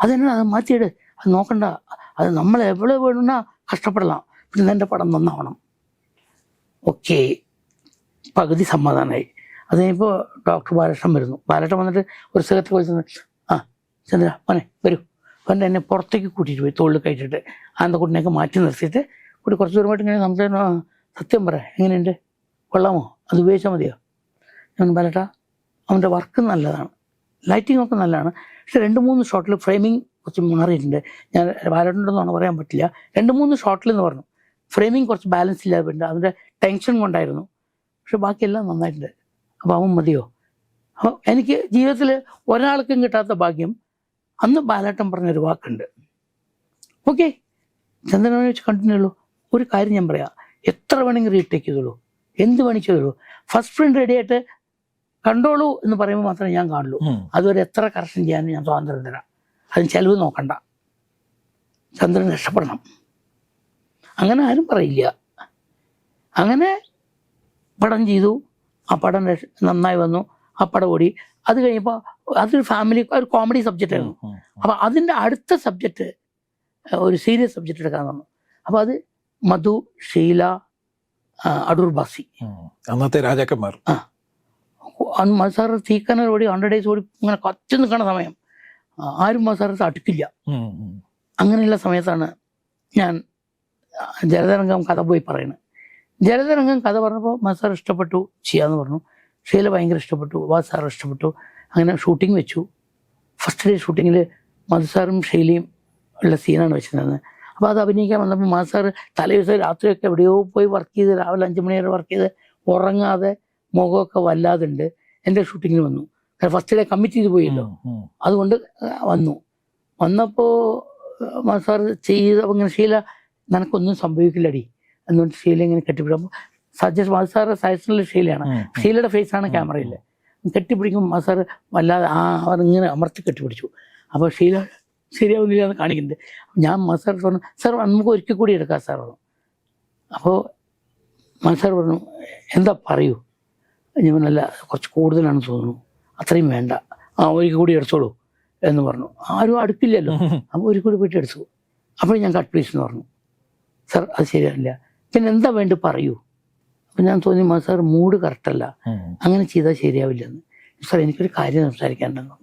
அது என்ன அதை மாற்றிடு அது நோக்கண்டா அது நம்மளை எவ்வளோ வேணும்னா கஷ்டப்படலாம் இப்படி தான் படம் தந்தாகணும் ஓகே பகுதி சமாதானாய் അത് കഴിഞ്ഞപ്പോൾ ഡോക്ടർ ബാലകൃഷ്ണൻ വരുന്നു. ബാലകൃഷ്ണൻ വന്നിട്ട് ഒരു സ്ഥലത്ത് പോയി ആ ചന്ദ്ര മോനെ വരൂ. അവന്റെ എന്നെ പുറത്തേക്ക് കൂട്ടിയിട്ട് പോയി തോളിൽ ആന്ത കുട്ടിനെയൊക്കെ മാറ്റി നിർത്തിയിട്ട് കൂടി കുറച്ച് ദൂരമായിട്ട് ഇങ്ങനെ സംസാരിച്ചു സത്യം പറ എങ്ങനെയുണ്ട്? കൊള്ളാമോ? അത് ഉപയോഗിച്ചാൽ മതിയോ? ഞാൻ ബാലട്ട അവന്റെ വർക്ക് നല്ലതാണ്. ലൈറ്റിംഗ് ഒക്കെ നല്ലതാണ്. പക്ഷെ രണ്ട് മൂന്ന് ഷോട്ടിൽ ഫ്രെയിമിങ് കുറച്ച് മാറിയിട്ടുണ്ട്. ഞാൻ ബാലേട്ടനുണ്ടെന്നാണ് പറയാൻ പറ്റില്ല. രണ്ട് മൂന്ന് ഷോട്ടിൽ എന്ന് പറഞ്ഞു. ഫ്രെയിമിങ് കുറച്ച് ബാലൻസ് ഇല്ലാതെ പോയിട്ടുണ്ട്. അതിന്റെ ടെൻഷൻ കൊണ്ടായിരുന്നു. പക്ഷെ ബാക്കിയെല്ലാം നന്നായിട്ടുണ്ട്. അപ്പോൾ അവൻ മതിയോ? അപ്പോൾ എനിക്ക് ജീവിതത്തിൽ ഒരാൾക്കും കിട്ടാത്ത ഭാഗ്യം. അന്ന് ബാലേട്ടൻ പറഞ്ഞൊരു വാക്കുണ്ട്. ഓക്കെ. ചന്ദ്രനെ വെച്ച് കണ്ടിന്യൂ ഉള്ളൂ ഒരു കാര്യം ഞാൻ പറയാം. എത്ര വേണമെങ്കിൽ റീടേക്ക് ചെയ്തോളൂ. എന്ത് വേണമെങ്കിൽ ചെയ്തോളൂ. ഫസ്റ്റ് പ്രിന്റ് റെഡി ആയിട്ട് കണ്ടോളൂ എന്ന് പറയുമ്പോൾ മാത്രമേ ഞാൻ കാണുള്ളൂ. അതുവരെ എത്ര കറക്ഷൻ ചെയ്യാനും ഞാൻ സ്വാതന്ത്ര്യം തരാം. അതിന് ചെലവ് നോക്കണ്ട. ചന്ദ്രൻ രക്ഷപ്പെടണം. അങ്ങനെ ആരും പറയില്ല. അങ്ങനെ പടം ചെയ്തു. ആ പടം നന്നായി വന്നു ആ പടം ഓടി. അത് കഴിഞ്ഞപ്പോൾ അതൊരു ഫാമിലി ഒരു കോമഡി സബ്ജക്റ്റ് ആയിരുന്നു. അപ്പോൾ അതിന്റെ അടുത്ത സബ്ജക്റ്റ് ഒരു സീരിയസ് സബ്ജക്റ്റ് എടുക്കാൻ വന്നു. അപ്പോൾ അത് മധു ഷീല ആ, അടൂർ ബാസി. അന്നത്തെ രാജാക്കന്മാർ. അന്ന് മസാർ തീക്കനൽ ഓടി ഹൺഡ്രഡ് ഡേയ്സ് ഓടി ഇങ്ങനെ കത്തി നിൽക്കുന്ന സമയം. ആരും മസാർ അടുക്കില്ല. അങ്ങനെയുള്ള സമയത്താണ് ഞാൻ ആ, ജലതരംഗം കഥ പോയി പറയുന്നത്. ജലതരംഗം കഥ പറഞ്ഞപ്പോൾ മസാർ ഇഷ്ടപ്പെട്ടു ചെയ്യാന്ന് പറഞ്ഞു. ഷീല ഭയങ്കര ഇഷ്ടപ്പെട്ടു വാസ് സാർ ഇഷ്ടപ്പെട്ടു. അങ്ങനെ ഷൂട്ടിംഗ് വെച്ചു. ഫസ്റ്റ് ഡേ ഷൂട്ടിങ്ങിൽ മധുസാറും ഷീലയും ഉള്ള സീനാണ് വെച്ചിരുന്നത്. അപ്പോൾ അത് അഭിനയിക്കാൻ വന്നപ്പോൾ മാസാർ തലേ ദിവസം രാത്രിയൊക്കെ എവിടെയോ പോയി വർക്ക് ചെയ്ത് രാവിലെ അഞ്ച് മണി വരെ വർക്ക് ചെയ്ത് ഉറങ്ങാതെ മുഖമൊക്കെ വല്ലാതുണ്ട് എന്റെ ഷൂട്ടിങ്ങിന് വന്നു. ഫസ്റ്റ് ഡേ കമ്മിറ്റ് ചെയ്ത് പോയല്ലോ. അതുകൊണ്ട് വന്നു. വന്നപ്പോൾ മാസാർ ചെയ്ത് അങ്ങനെ ഇങ്ങനെ ഷീല നിനക്കൊന്നും സംഭവിക്കില്ലടി. എന്നുകൊണ്ട് ഷീല ഇങ്ങനെ കെട്ടിപ്പിടിക്കുമ്പോൾ സജ്ജസ് മസാറ് സജഷനിൽ ഷീലയാണ്. ഷീലയുടെ ഫേസാണ് ക്യാമറയിൽ കെട്ടിപ്പിടിക്കും മസാർ വല്ലാതെ ആ അവർ ഇങ്ങനെ അമർത്തി കെട്ടിപ്പിടിച്ചു. അപ്പോൾ ഷീല ശരിയാവുന്നില്ല എന്ന് കാണിക്കുന്നത് ഞാൻ മസാർ പറഞ്ഞു സാർ നമുക്ക് ഒരിക്കൽ കൂടി എടുക്കാം സാർ പറഞ്ഞു അപ്പോൾ മസാർ പറഞ്ഞു എന്താ പറയൂ? ഞാൻ നല്ല അല്ല കുറച്ച് കൂടുതലാണെന്ന് തോന്നുന്നു. അത്രയും വേണ്ട. ആ ഒരിക്കൽ കൂടി എടുത്തോളൂ. എന്ന് പറഞ്ഞു. ആരും അടുക്കില്ലല്ലോ അപ്പോൾ ഒരുക്കി കൂടി പോയിട്ട് എടുത്തു. അപ്പോൾ ഞാൻ കട്ട് പ്ലീസ് എന്ന് പറഞ്ഞു. സാർ അത് ശരിയല്ല പിന്നെ എന്താ വേണ്ടി പറയൂ? അപ്പം ഞാൻ തോന്നി മാ സാർ മൂഡ് കറക്റ്റല്ല. അങ്ങനെ ചെയ്താൽ ശരിയാവില്ലെന്ന്. സാർ എനിക്കൊരു കാര്യം സംസാരിക്കാനുണ്ടെന്ന്.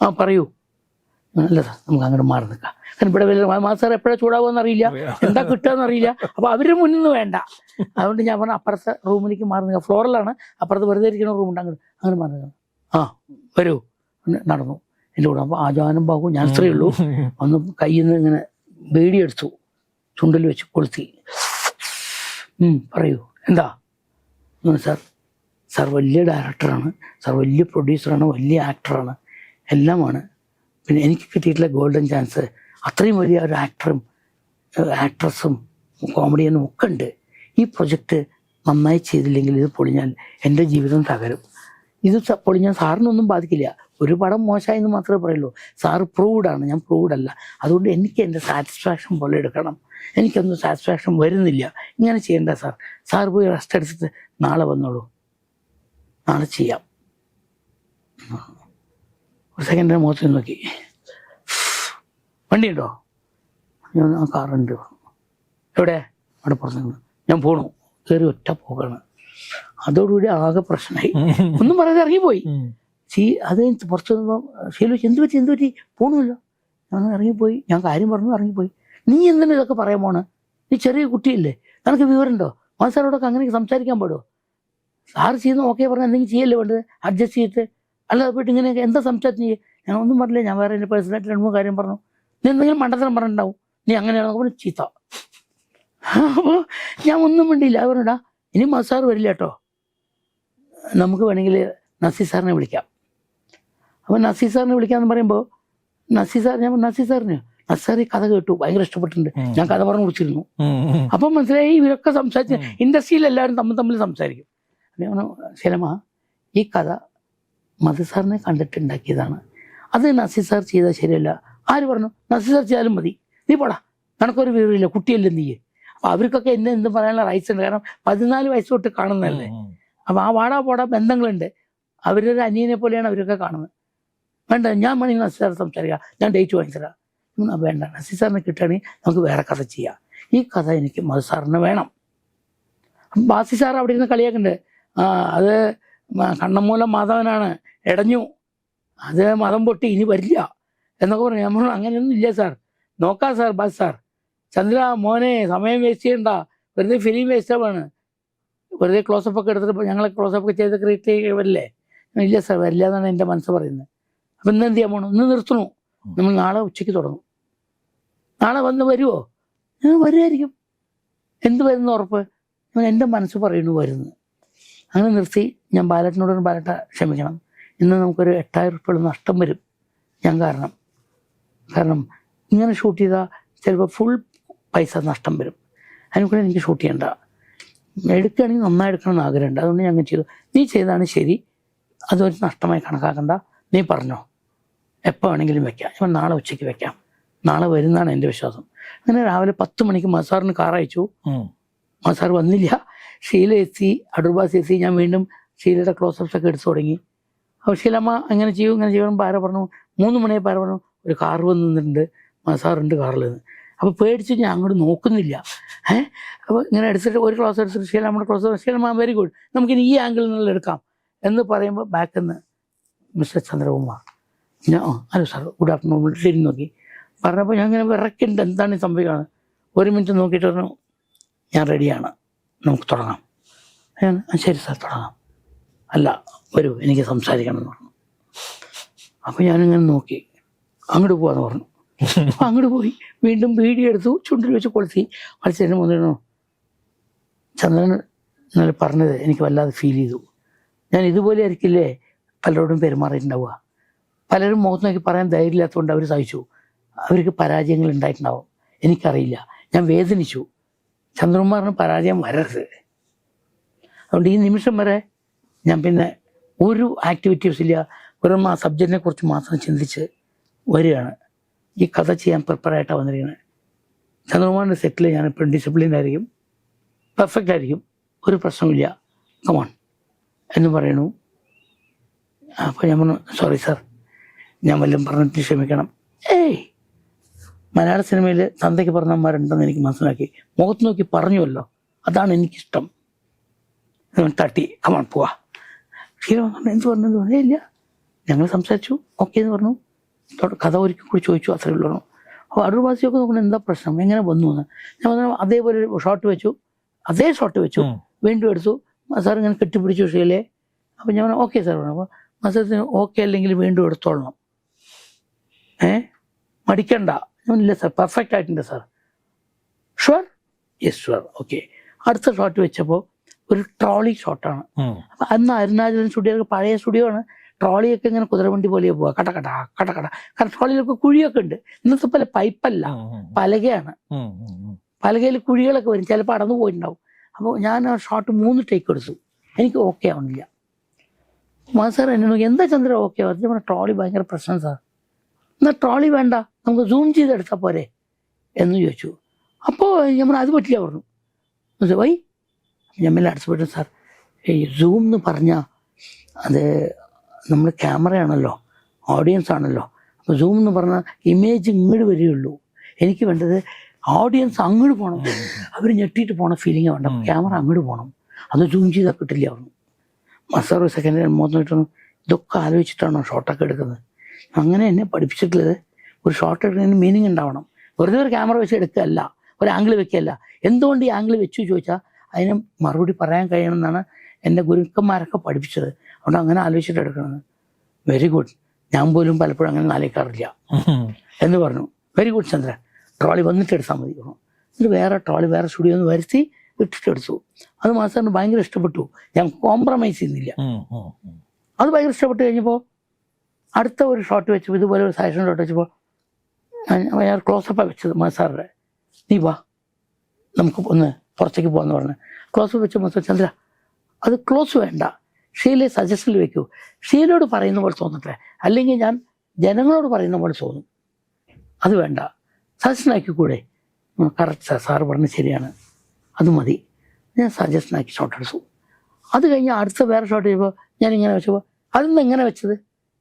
ആ പറയൂ. അല്ല സാർ നമുക്ക് അങ്ങോട്ട് മാറി നിൽക്കാം. കാരണം ഇവിടെ വലിയ മാ സാർ എപ്പോഴാണ് ചൂടാവുമെന്ന് അറിയില്ല. എന്താ കിട്ടുകയെന്ന് അറിയില്ല. അപ്പോൾ അവരുടെ മുന്നിൽ നിന്ന് വേണ്ട. അതുകൊണ്ട് ഞാൻ പറഞ്ഞു അപ്പുറത്തെ റൂമിലേക്ക് മാറി നിൽക്കാം. ഫ്ലോറിലാണ്. അപ്പുറത്ത് വെറുതെ ഇരിക്കുന്ന റൂമുണ്ട്. അങ്ങോട്ട് അങ്ങനെ മാറി നിൽക്കാം. ആ വരൂ. നടന്നു. എന്റെ കൂടെ അപ്പോൾ ആജാനും ബാഹു ഞാൻ സ്ത്രീ ഉള്ളൂ. ഒന്ന് കയ്യിൽ നിന്ന് ഇങ്ങനെ ബേടി എടുത്തു ചുണ്ടിൽ വെച്ച് കൊളുത്തി. പറയൂ. എന്താ? സാർ സാർ വലിയ ഡയറക്ടറാണ് സാർ വലിയ പ്രൊഡ്യൂസറാണ് വലിയ ആക്ടറാണ് എല്ലാമാണ്. പിന്നെ എനിക്ക് കിട്ടിയിട്ടുള്ള ഗോൾഡൻ ചാൻസ് അത്രയും വലിയ ഒരു ആക്ടറും ആക്ട്രസും കോമഡിയനും ഒക്കെ ഉണ്ട്. ഈ പ്രൊജക്റ്റ് നന്നായി ചെയ്തില്ലെങ്കിൽ ഇത് പൊളിഞ്ഞാൽ എന്റെ ജീവിതം തകരും. ഇത് പൊളിഞ്ഞാൽ സാറിനൊന്നും ബാധിക്കില്ല. ഒരു പടം മോശമായി എന്ന് മാത്രമേ പറയുള്ളൂ. സാർ പ്രൂവ്ഡാണ് ഞാൻ പ്രൂവ്ഡല്ല അതുകൊണ്ട് എനിക്ക് എന്റെ സാറ്റിസ്ഫാക്ഷൻ പോലെ എടുക്കണം. എനിക്കൊന്നും സാറ്റിസ്ഫാക്ഷൻ വരുന്നില്ല. ഇങ്ങനെ ചെയ്യണ്ട സാർ. സാർ പോയി റെസ്റ്റ് എടുത്തിട്ട് നാളെ വന്നോളൂ. നാളെ ചെയ്യാം. ഒരു സെക്കൻഡിന് മുഖത്ത് നോക്കി. വണ്ടിയുണ്ടോ? ഞാൻ ആ കാറുണ്ട്. എവിടെ? അവിടെ പുറത്തു ഞാൻ പോണു. കയറി ഒറ്റ പോകണം അതോടുകൂടി ആകെ പ്രശ്നമായി. ഒന്നും പറയാതെ ഇറങ്ങിപ്പോയി. ചീ അത് കഴിഞ്ഞ് പുറത്ത് നിന്നപ്പോൾ ഷീലു എന്ത് പറ്റി എന്ത് പറ്റി പോണില്ല ഞാൻ ഇറങ്ങിപ്പോയി. ഞാൻ കാര്യം പറഞ്ഞു ഇറങ്ങിപ്പോയി. നീ എന്തിനാ ഇതൊക്കെ പറയാൻ പോണ്? നീ ചെറിയ കുട്ടിയല്ലേ. നിനക്ക് വിവരമുണ്ടോ? മനസ്സാരോടൊക്കെ അങ്ങനെ സംസാരിക്കാൻ പാടുമോ സാറ് ചെയ്യുന്ന ഓക്കെ പറഞ്ഞാൽ എന്തെങ്കിലും ചെയ്യല്ലേ വേണ്ടത്? അഡ്ജസ്റ്റ് ചെയ്തിട്ട്. അല്ലാതെ പോയിട്ട് ഇങ്ങനെ എന്താ സംസാരിച്ച് ചെയ്യേ ഞാൻ ഒന്നും പറഞ്ഞില്ല. ഞാൻ വേറെ എന്റെ പേഴ്സണലായിട്ട് രണ്ട് മൂന്ന് കാര്യം പറഞ്ഞു. നീ എന്തെങ്കിലും മണ്ടത്തരം പറഞ്ഞിട്ടുണ്ടാവും. നീ അങ്ങനെയാണെന്നൊക്കെ പറഞ്ഞു ചീത്ത. അപ്പോൾ ഞാൻ ഒന്നും വേണ്ടിയില്ല അത് പറഞ്ഞടാ ഇനി മസാർ വരില്ല കേട്ടോ. നമുക്ക് വേണമെങ്കിൽ നസീർ സാറിനെ വിളിക്കാം. അപ്പോൾ നസീർ സാറിനെ വിളിക്കാന്ന് പറയുമ്പോൾ നസീർ സാർ ഞാൻ നസീർ സാറിന് നസീർ ഈ കഥ കേട്ടു ഭയങ്കര ഇഷ്ടപ്പെട്ടിട്ടുണ്ട്. ഞാൻ കഥ പറഞ്ഞു കുറിച്ചിരുന്നു. ഉം. അപ്പം മനസ്സിലായി ഇവരൊക്കെ സംസാരിച്ച്. ഇൻഡസ്ട്രിയിൽ എല്ലാവരും തമ്മിൽ തമ്മിൽ സംസാരിക്കും. അപ്പം ശലമ ഈ കഥ മധു സാറിനെ കണ്ടിട്ടുണ്ടാക്കിയതാണ്. അത് നസീർ സാർ ചെയ്താൽ ശരിയല്ല. ആര് പറഞ്ഞു? നസീർ സാർ ചെയ്താലും മതി. നീ പോടാ. നിനക്കൊരു വിവരമില്ല. കുട്ടിയല്ലേ നീ. അപ്പം അവർക്കൊക്കെ എന്നെ എന്ത് പറയാനുള്ള റൈറ്റ്സ് ഉണ്ട്. കാരണം പതിനാല് വയസ്സ് തൊട്ട് കാണുന്നതല്ലേ. അപ്പൊ അപ്പം ആ വാടാ പോടാ ബന്ധങ്ങളുണ്ട്. അവരൊരു അനിയനെ പോലെയാണ് അവരൊക്കെ കാണുന്നത്. വേണ്ട ഞാൻ വേണമെങ്കിൽ നസീർ സാർ സംസാരിക്കാം. ഞാൻ ഡേറ്റ് വാങ്ങിത്തരാം വേണ്ട. നസീർ കിട്ടുകയാണെങ്കിൽ നമുക്ക് വേറെ കഥ ചെയ്യാം. ഈ കഥ എനിക്ക് മധു സാറിന് വേണം. ബാസി സാർ അവിടെ ഇരുന്ന് കളിയാക്കുന്നുണ്ട്. ആ അത് കണ്ണമൂലം മാധവനാണ്. ഇടഞ്ഞു അത് മതം പൊട്ടി ഇനി വരില്ല. എന്നൊക്കെ പറഞ്ഞു. നമ്മൾ അങ്ങനെയൊന്നും ഇല്ല സാർ നോക്കാം സാർ ബാസ് സാർ ചന്ദ്ര മോനെ സമയം വേസ്റ്റ് ചെയ്യണ്ട. വെറുതെ ഫിലിം വേസ്റ്റ് ആവാണ്. വെറുതെ ക്ലോസപ്പ് ഒക്കെ എടുത്തിട്ട് ഞങ്ങളെ ക്ലോസപ്പ് ചെയ്ത് ക്രിയേറ്റ് ചെയ്യവല്ലേ ഇല്ല സാർ വരില്ല എന്നാണ് എന്റെ മനസ്സ് പറയുന്നത്. അപ്പം ഇന്ന് എന്ത് ചെയ്യാൻ പോകണം ഇന്ന് നിർത്തണു. നമ്മൾ നാളെ ഉച്ചയ്ക്ക് തുടങ്ങും. നാളെ വന്ന് വരുമോ ഞാൻ വരുമായിരിക്കും എന്ത് വരുന്ന ഉറപ്പ്? ഞാൻ എന്റെ മനസ്സ് പറയുന്നു വരുന്നു. അങ്ങനെ നിർത്തി ഞാൻ ബാലറ്റിനോട് ബാലറ്റ ക്ഷമിക്കണം. ഇന്ന് നമുക്കൊരു എട്ടായിരം ഉറുപ്പിക നഷ്ടം വരും. ഞാൻ കാരണം. കാരണം ഇങ്ങനെ ഷൂട്ട് ചെയ്താൽ ചിലപ്പോൾ ഫുൾ പൈസ നഷ്ടം വരും. അതിന് കൂടെ എനിക്ക് ഷൂട്ട് ചെയ്യണ്ട. എടുക്കുകയാണെങ്കിൽ നന്നായി എടുക്കണം എന്ന് ആഗ്രഹമുണ്ട്. അതുകൊണ്ട് ഞാൻ ചെയ്തു. നീ ചെയ്താണ് ശരി. അതൊരു നഷ്ടമായി കണക്കാക്കണ്ട. നീ പറഞ്ഞോ. എപ്പോൾ വേണമെങ്കിലും വെക്കാം. ഞാൻ നാളെ ഉച്ചയ്ക്ക് വെക്കാം. നാളെ വരുന്നതാണ് എന്റെ വിശ്വാസം. അങ്ങനെ രാവിലെ പത്ത് മണിക്ക് മസാറിന് കാർ അയച്ചു മസാർ വന്നില്ല. ഷീല എത്തി അടൂർബാസ് എത്തി ഞാൻ വീണ്ടും ഷീലയുടെ ക്ലോസപ്സ് ഒക്കെ എടുത്തു തുടങ്ങി. അപ്പോൾ ഷീലമ്മ അങ്ങനെ ചെയ്യും? ഇങ്ങനെ ചെയ്യണം പാര പറഞ്ഞു? മൂന്ന് മണിയെ പാര പറഞ്ഞു? ഒരു കാർ വന്ന് നിന്നിട്ടുണ്ട്. മസാറുണ്ട് കാറിൽ നിന്ന്. അപ്പോൾ പേടിച്ച് ഞാൻ അങ്ങോട്ട് നോക്കുന്നില്ല. ഏഹ് അപ്പോൾ ഇങ്ങനെ എടുത്തിട്ട് ഒരു ക്ലോസ് എടുത്തിട്ട് ഷീലമ്മയുടെ ക്ലോസ് ഷീലമ്മ വെരി ഗുഡ് നമുക്കിനി ഈ ആംഗിളിൽ നിന്നുള്ള എടുക്കാം. എന്ന് പറയുമ്പോൾ ബാക്കിൽ നിന്ന് മിസ്റ്റർ ചന്ദ്രകുമാർ ഞാൻ ആ, ഹലോ സാർ ഗുഡ് ആഫ്റ്റർനൂൺ ശരി നോക്കി. പറഞ്ഞപ്പോൾ ഞാൻ ഇങ്ങനെ വിറക്കുന്നുണ്ട് എന്താണ് ഈ സംഭവിക്കുന്നത് ഒരു മിനിറ്റ് നോക്കിയിട്ട് പറഞ്ഞു ഞാൻ റെഡിയാണ് നമുക്ക് തുടങ്ങാം. ഞാൻ "ആ, ശരി സാർ തുടങ്ങാം. അല്ല വരൂ എനിക്ക് സംസാരിക്കണം എന്ന് പറഞ്ഞു. അപ്പോൾ ഞാനിങ്ങനെ നോക്കി. അങ്ങോട്ട് പോവാന്ന് പറഞ്ഞു. അപ്പം അങ്ങോട്ട് പോയി വീണ്ടും വീഡിയോ എടുത്തു ചുണ്ടിൽ വെച്ച് കൊളുത്തി. കളിച്ചതിന് മുന്നിൽ ചന്ദ്രൻ ഇന്നലെ പറഞ്ഞത് എനിക്ക് വല്ലാതെ ഫീൽ ചെയ്തു. ഞാൻ ഇതുപോലെ ആയിരിക്കില്ലേ പലരോടും പെരുമാറിയിട്ടുണ്ടാവുക? പലരും മുഖത്ത് നോക്കി പറയാൻ ധൈര്യമില്ലാത്തതുകൊണ്ട് അവർ സഹിച്ചു. അവർക്ക് പരാജയങ്ങൾ ഉണ്ടായിട്ടുണ്ടാവും. എനിക്കറിയില്ല. ഞാൻ വേദനിച്ചു. ചന്ദ്രകുമാറിന് പരാജയം വരരുത്. അതുകൊണ്ട് ഈ നിമിഷം വരെ ഞാൻ പിന്നെ ഒരു ആക്ടിവിറ്റീസ് ഇല്ല. വെറും ആ സബ്ജക്റ്റിനെ കുറിച്ച് മാത്രം ചിന്തിച്ച് വരികയാണ്. ഈ കഥ ചെയ്യാൻ പ്രിപ്പറായിട്ടാണ് വന്നിരിക്കുന്നത് ചന്ദ്രകുമാറിന്റെ സെറ്റിൽ ഞാൻ എപ്പോഴും ഡിസിപ്ലിൻ ആയിരിക്കും. പെർഫെക്റ്റ് ആയിരിക്കും. ഒരു പ്രശ്നമില്ല കമോൺ എന്ന് പറയണു അപ്പോൾ ഞാൻ പറഞ്ഞു സോറി സാർ ഞാൻ വല്ലതും പറഞ്ഞിട്ട് ക്ഷമിക്കണം. ഏയ്! മലയാള സിനിമയിൽ തന്തയ്ക്ക് പറഞ്ഞന്മാരുണ്ടെന്ന് എനിക്ക് മനസ്സിലാക്കി. മുഖത്ത് നോക്കി പറഞ്ഞുവല്ലോ. അതാണ് എനിക്കിഷ്ടം. തട്ടി. കമാൺ പോവാ. ക്ഷീരം എന്ത് പറഞ്ഞു എന്ത് പറഞ്ഞു? ഇല്ല. ഞങ്ങൾ സംസാരിച്ചു. ഓക്കെ എന്ന് പറഞ്ഞു. കഥ ഒരിക്കൽ കൂടി ചോദിച്ചു അത്രേ ഉള്ളൂ അപ്പോൾ അടൂർവാസിയൊക്കെ നോക്കണം എന്താ പ്രശ്നം? എങ്ങനെ വന്നു എന്ന്. ഞാൻ പറഞ്ഞു അതേപോലെ ഷോട്ട് വെച്ചു. അതേ ഷോട്ട് വെച്ചു. വീണ്ടും എടുത്തു. സാർ ഇങ്ങനെ കെട്ടിപ്പിടിച്ചു ഷീലയെ അപ്പം ഞാൻ പറഞ്ഞു ഓക്കെ സാർ പറഞ്ഞു അപ്പോൾ മത്സരത്തിന് ഓക്കെ അല്ലെങ്കിൽ വീണ്ടും എടുത്തോളണം. ഏ? മടിക്കണ്ട. ഇല്ല സാർ പെർഫെക്റ്റ് ആയിട്ടുണ്ട് sir sure yes sure okay അടുത്ത ഷോട്ട് വെച്ചപ്പോൾ ഒരു ട്രോളി ഷോട്ടാണ്. അപ്പം അന്ന് അരുണാചലൻ സ്റ്റുഡിയോ പഴയ സ്റ്റുഡിയോ ആണ്. ട്രോളിയൊക്കെ ഇങ്ങനെ കുതിരവണ്ടി പോലെ പോവുക കട കട കട കട. കാരണം ട്രോളിയിലൊക്കെ കുഴിയൊക്കെ ഉണ്ട്. ഇന്നത്തെ പോലെ പൈപ്പല്ല പലകയാണ്. പലകയിൽ കുഴികളൊക്കെ വരും. ചിലപ്പോൾ അടന്നു പോയിട്ടുണ്ടാവും. അപ്പോൾ ഞാൻ ആ ഷോട്ട് മൂന്ന് ടേക്ക് എടുത്തു. എനിക്ക് ഓക്കെ ആവണില്ല. മാ സാർ എന്നെ നോക്കി എന്താ ചന്ദ്ര ഓക്കെ ആവാത്ത ട്രോളി ഭയങ്കര പ്രശ്നം സാർ എന്നാൽ ട്രോളി വേണ്ട നമുക്ക് സൂം ചെയ്തെടുത്താൽ പോരെ എന്ന് ചോദിച്ചു. അപ്പോൾ നമ്മൾ അത് പറ്റില്ല പറഞ്ഞു. എന്നുവെച്ചാൽ, വൈ? ഞാൻ മെല്ലെ പറ്റും സാർ ഈ സൂം എന്ന് പറഞ്ഞാൽ അത് നമ്മൾ ക്യാമറയാണല്ലോ ഓഡിയൻസ് ആണല്ലോ അപ്പോൾ സൂം എന്ന് പറഞ്ഞാൽ ഇമേജ് ഇങ്ങോട്ട് വരികയുള്ളൂ. എനിക്ക് വേണ്ടത് ഓഡിയൻസ് അങ്ങോട്ട് പോകണം അവർ ഞെട്ടിയിട്ട് പോണ ഫീലിംഗ് വേണ്ട ക്യാമറ അങ്ങോട്ട് പോകണം അത് സൂം ചെയ്താൽ കിട്ടില്ല പറഞ്ഞു. മസാറോ സെക്കൻഡ് മൂന്ന് മിനിറ്റ് ഇതൊക്കെ ആലോചിച്ചിട്ടാണോ ഷോട്ടൊക്കെ എടുക്കുന്നത്? അങ്ങനെ എന്നെ പഠിപ്പിച്ചിട്ടുള്ളത് ഒരു ഷോട്ട് എടുക്കുന്നതിന് മീനിങ് ഉണ്ടാവണം. വെറുതെ ഒരു ക്യാമറ വെച്ച് എടുക്കുകയല്ല ഒരു ആംഗിൾ വെക്കുകയല്ല എന്തുകൊണ്ട് ഈ ആംഗിൾ വെച്ചു ചോദിച്ചാൽ അതിന് മറുപടി പറയാൻ കഴിയണമെന്നാണ് എന്റെ ഗുരുക്കന്മാരൊക്കെ പഠിപ്പിച്ചത്. അതുകൊണ്ട് അങ്ങനെ ആലോചിച്ചിട്ട് എടുക്കണത്. വെരി ഗുഡ് ഞാൻ പോലും പലപ്പോഴും അങ്ങനെ ആലോചിക്കാറില്ല. എന്ന് പറഞ്ഞു. Very good Chandra. ട്രോളി വന്നിട്ട് എടുത്താൽ മതി. എന്നിട്ട് വേറെ ട്രോളി വേറെ സ്റ്റുഡിയോ ഒന്ന് വരുത്തി വിട്ടിട്ട് എടുത്തു. അത് മാസ്റ്ററിന് ഭയങ്കര ഇഷ്ടപ്പെട്ടു. ഞാൻ കോംപ്രമൈസ് ചെയ്യുന്നില്ല. അത് ഭയങ്കര ഇഷ്ടപ്പെട്ട് കഴിഞ്ഞപ്പോൾ അടുത്ത ഒരു ഷോട്ട് വെച്ചപ്പോൾ ഇതുപോലെ ഒരു സജഷൻ ഷോട്ട് വെച്ചപ്പോൾ ഞാൻ ക്ലോസപ്പാണ് വെച്ചത് മസാറിന്റെ നീ വാ. നമുക്ക് ഒന്ന് പുറത്തേക്ക് പോകാന്ന് പറഞ്ഞു. ക്ലോസപ്പ് വെച്ച മസാർ ചന്ദ്ര അത് ക്ലോസ് വേണ്ട. ഷീലെ സജഷനിൽ വെക്കൂ. ഷീലയോട് പറയുന്ന പോലെ തോന്നട്ടെ. അല്ലെങ്കിൽ ഞാൻ ജനങ്ങളോട് പറയുന്ന പോലെ തോന്നും. അത് വേണ്ട. സജഷൻ ആക്കിക്കൂടെ കറക്റ്റ് സാർ സാറ് പറഞ്ഞ് ശരിയാണ്. അത് മതി. ഞാൻ സജഷൻ ആക്കി ഷോട്ട് എടുത്തു. അത് കഴിഞ്ഞ് അടുത്ത വേറെ ഷോട്ട് ചെയ്യുമ്പോൾ ഞാൻ ഇങ്ങനെ വെച്ചപ്പോൾ അതിന്ന് എങ്ങനെ വെച്ചത്?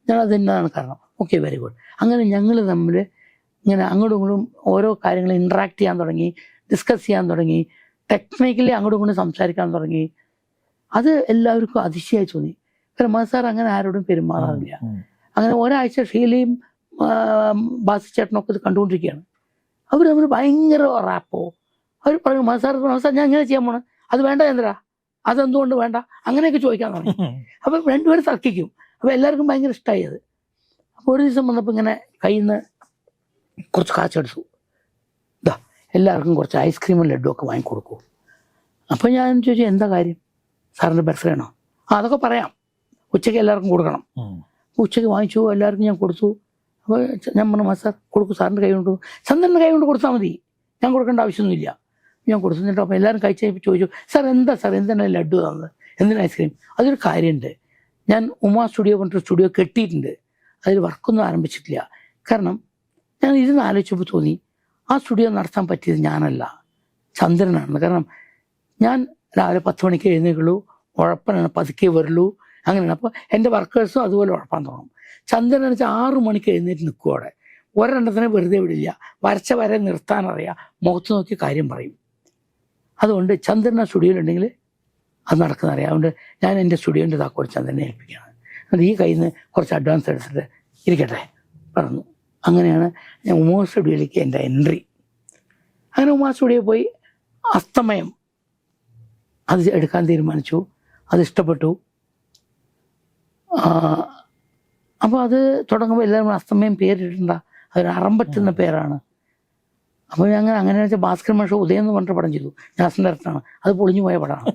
ഞാൻ കാരണം. ഓക്കെ വെരി ഗുഡ് അങ്ങനെ ഞങ്ങൾ തമ്മിൽ ഇങ്ങനെ അങ്ങോട്ടും ഇങ്ങോട്ടും ഓരോ കാര്യങ്ങൾ ഇൻട്രാക്ട് ചെയ്യാൻ തുടങ്ങി ഡിസ്കസ് ചെയ്യാൻ തുടങ്ങി ടെക്നിക്കലി അങ്ങോട്ടും ഇങ്ങോട്ടും സംസാരിക്കാൻ തുടങ്ങി. അത് എല്ലാവർക്കും അതിശയായി തോന്നി. കാരണം സാർ അങ്ങനെ ആരോടും പെരുമാറാറില്ല. അങ്ങനെ ഒരാഴ്ച ഷീലയും ബാസി ചേട്ടനൊക്കെ ഇത് കണ്ടുകൊണ്ടിരിക്കുകയാണ്. അവർ അവർ ഭയങ്കര റാപ്പോ അവർ പറയും മാസാർ മാസാർ ഞാൻ ഇങ്ങനെ ചെയ്യാൻ പോണേ. അത് വേണ്ട എന്തരാ അതെന്തുകൊണ്ട് വേണ്ട? അങ്ങനെയൊക്കെ ചോദിക്കാൻ തുടങ്ങി. അപ്പം രണ്ടുപേരും തർക്കിക്കും. അപ്പോൾ എല്ലാവർക്കും ഭയങ്കര ഇഷ്ടമായി അത്. അപ്പോൾ ഒരു ദിവസം വന്നപ്പോൾ ഇങ്ങനെ കയ്യിൽ നിന്ന് കുറച്ച് കാച്ചെടുത്തു. ഇതാ എല്ലാവർക്കും കുറച്ച് ഐസ്ക്രീമും ലഡ്ഡു ഒക്കെ വാങ്ങിക്കൊടുക്കൂ അപ്പോൾ ഞാൻ ചോദിച്ചു എന്താ കാര്യം? സാറിന്റെ ബർത്ത്ഡേ ആണോ? ആ അതൊക്കെ പറയാം. ഉച്ചയ്ക്ക് എല്ലാവർക്കും കൊടുക്കണം. ഉച്ചയ്ക്ക് വാങ്ങിച്ചു എല്ലാവർക്കും ഞാൻ കൊടുത്തു. അപ്പോൾ ഞാൻ പറഞ്ഞു മാ സാർ കൊടുക്കൂ സാറിന്റെ കൈ കൊണ്ട് ചന്ദ്രന്റെ കൈ കൊണ്ട് കൊടുത്താൽ മതി. ഞാൻ കൊടുക്കേണ്ട ആവശ്യമൊന്നുമില്ല. ഞാൻ കൊടുത്തു. എന്നിട്ട് അപ്പോൾ എല്ലാവരും കഴിച്ചപ്പോൾ ചോദിച്ചു സാർ എന്താ സാർ എന്തിനാണ് ലഡു തന്നത്? എന്തിനാ ഐസ്ക്രീം അതൊരു കാര്യമുണ്ട്. ഞാൻ ഉമ സ്റ്റുഡിയോ പറഞ്ഞിട്ട് സ്റ്റുഡിയോ കെട്ടിയിട്ടുണ്ട്. അതിൽ വർക്കൊന്നും ആരംഭിച്ചിട്ടില്ല. കാരണം ഞാൻ ഇരുന്ന് ആലോചിച്ചപ്പോൾ തോന്നി ആ സ്റ്റുഡിയോ നടത്താൻ പറ്റിയത് ഞാനല്ല ചന്ദ്രനാണ്. കാരണം ഞാൻ രാവിലെ പത്ത് മണിക്ക് എഴുന്നേക്കുള്ളൂ ഉഴപ്പനാണ് പതുക്കെ വരുള്ളൂ അങ്ങനെയാണ്. അപ്പോൾ എന്റെ വർക്കേഴ്സും അതുപോലെ ഉഴപ്പാൻ തുടങ്ങും. ചന്ദ്രൻ വെച്ചാൽ ആറു മണിക്ക് എഴുന്നേറ്റ് നിൽക്കും അവിടെ. ഒരെണ്ണത്തിനെ വെറുതെ വിടില്ല. വരച്ച വരെ നിർത്താനറിയാം മുഖത്ത് നോക്കി കാര്യം പറയും. അതുകൊണ്ട് ചന്ദ്രൻ ആ സ്റ്റുഡിയോയിലുണ്ടെങ്കിൽ അത് നടക്കുന്നറിയാം അതുകൊണ്ട് ഞാൻ എന്റെ സ്റ്റുഡിയോന്റെ താക്കോടിച്ചാൽ തന്നെ ഏൽപ്പിക്കുകയാണ്. അത് ഈ കയ്യിൽ നിന്ന് കുറച്ച് അഡ്വാൻസ് എടുത്തിട്ട് ഇരിക്കട്ടെ പറഞ്ഞു. അങ്ങനെയാണ് ഞാൻ ഉമോ സ്റ്റുഡിയോയിലേക്ക് എന്റെ എൻട്രി അങ്ങനെ ഉമാ സ്റ്റുഡിയോ പോയി അസ്തമയം. അത് എടുക്കാൻ തീരുമാനിച്ചു. അത് ഇഷ്ടപ്പെട്ടു. അപ്പോൾ അത് തുടങ്ങുമ്പോൾ എല്ലാവരും അസ്തമയം പേരിട്ടുണ്ട അതൊരു അറമ്പറ്റുന്ന പേരാണ്. അപ്പോൾ ഞങ്ങൾ അങ്ങനെ വെച്ചാൽ ഭാസ്കർ മാഷ ഉദയം എന്ന് പറഞ്ഞിട്ട് പടം ചെയ്തു. ഞാൻ അടുത്താണ് അത് പൊളിഞ്ഞു പോയ പടമാണ്.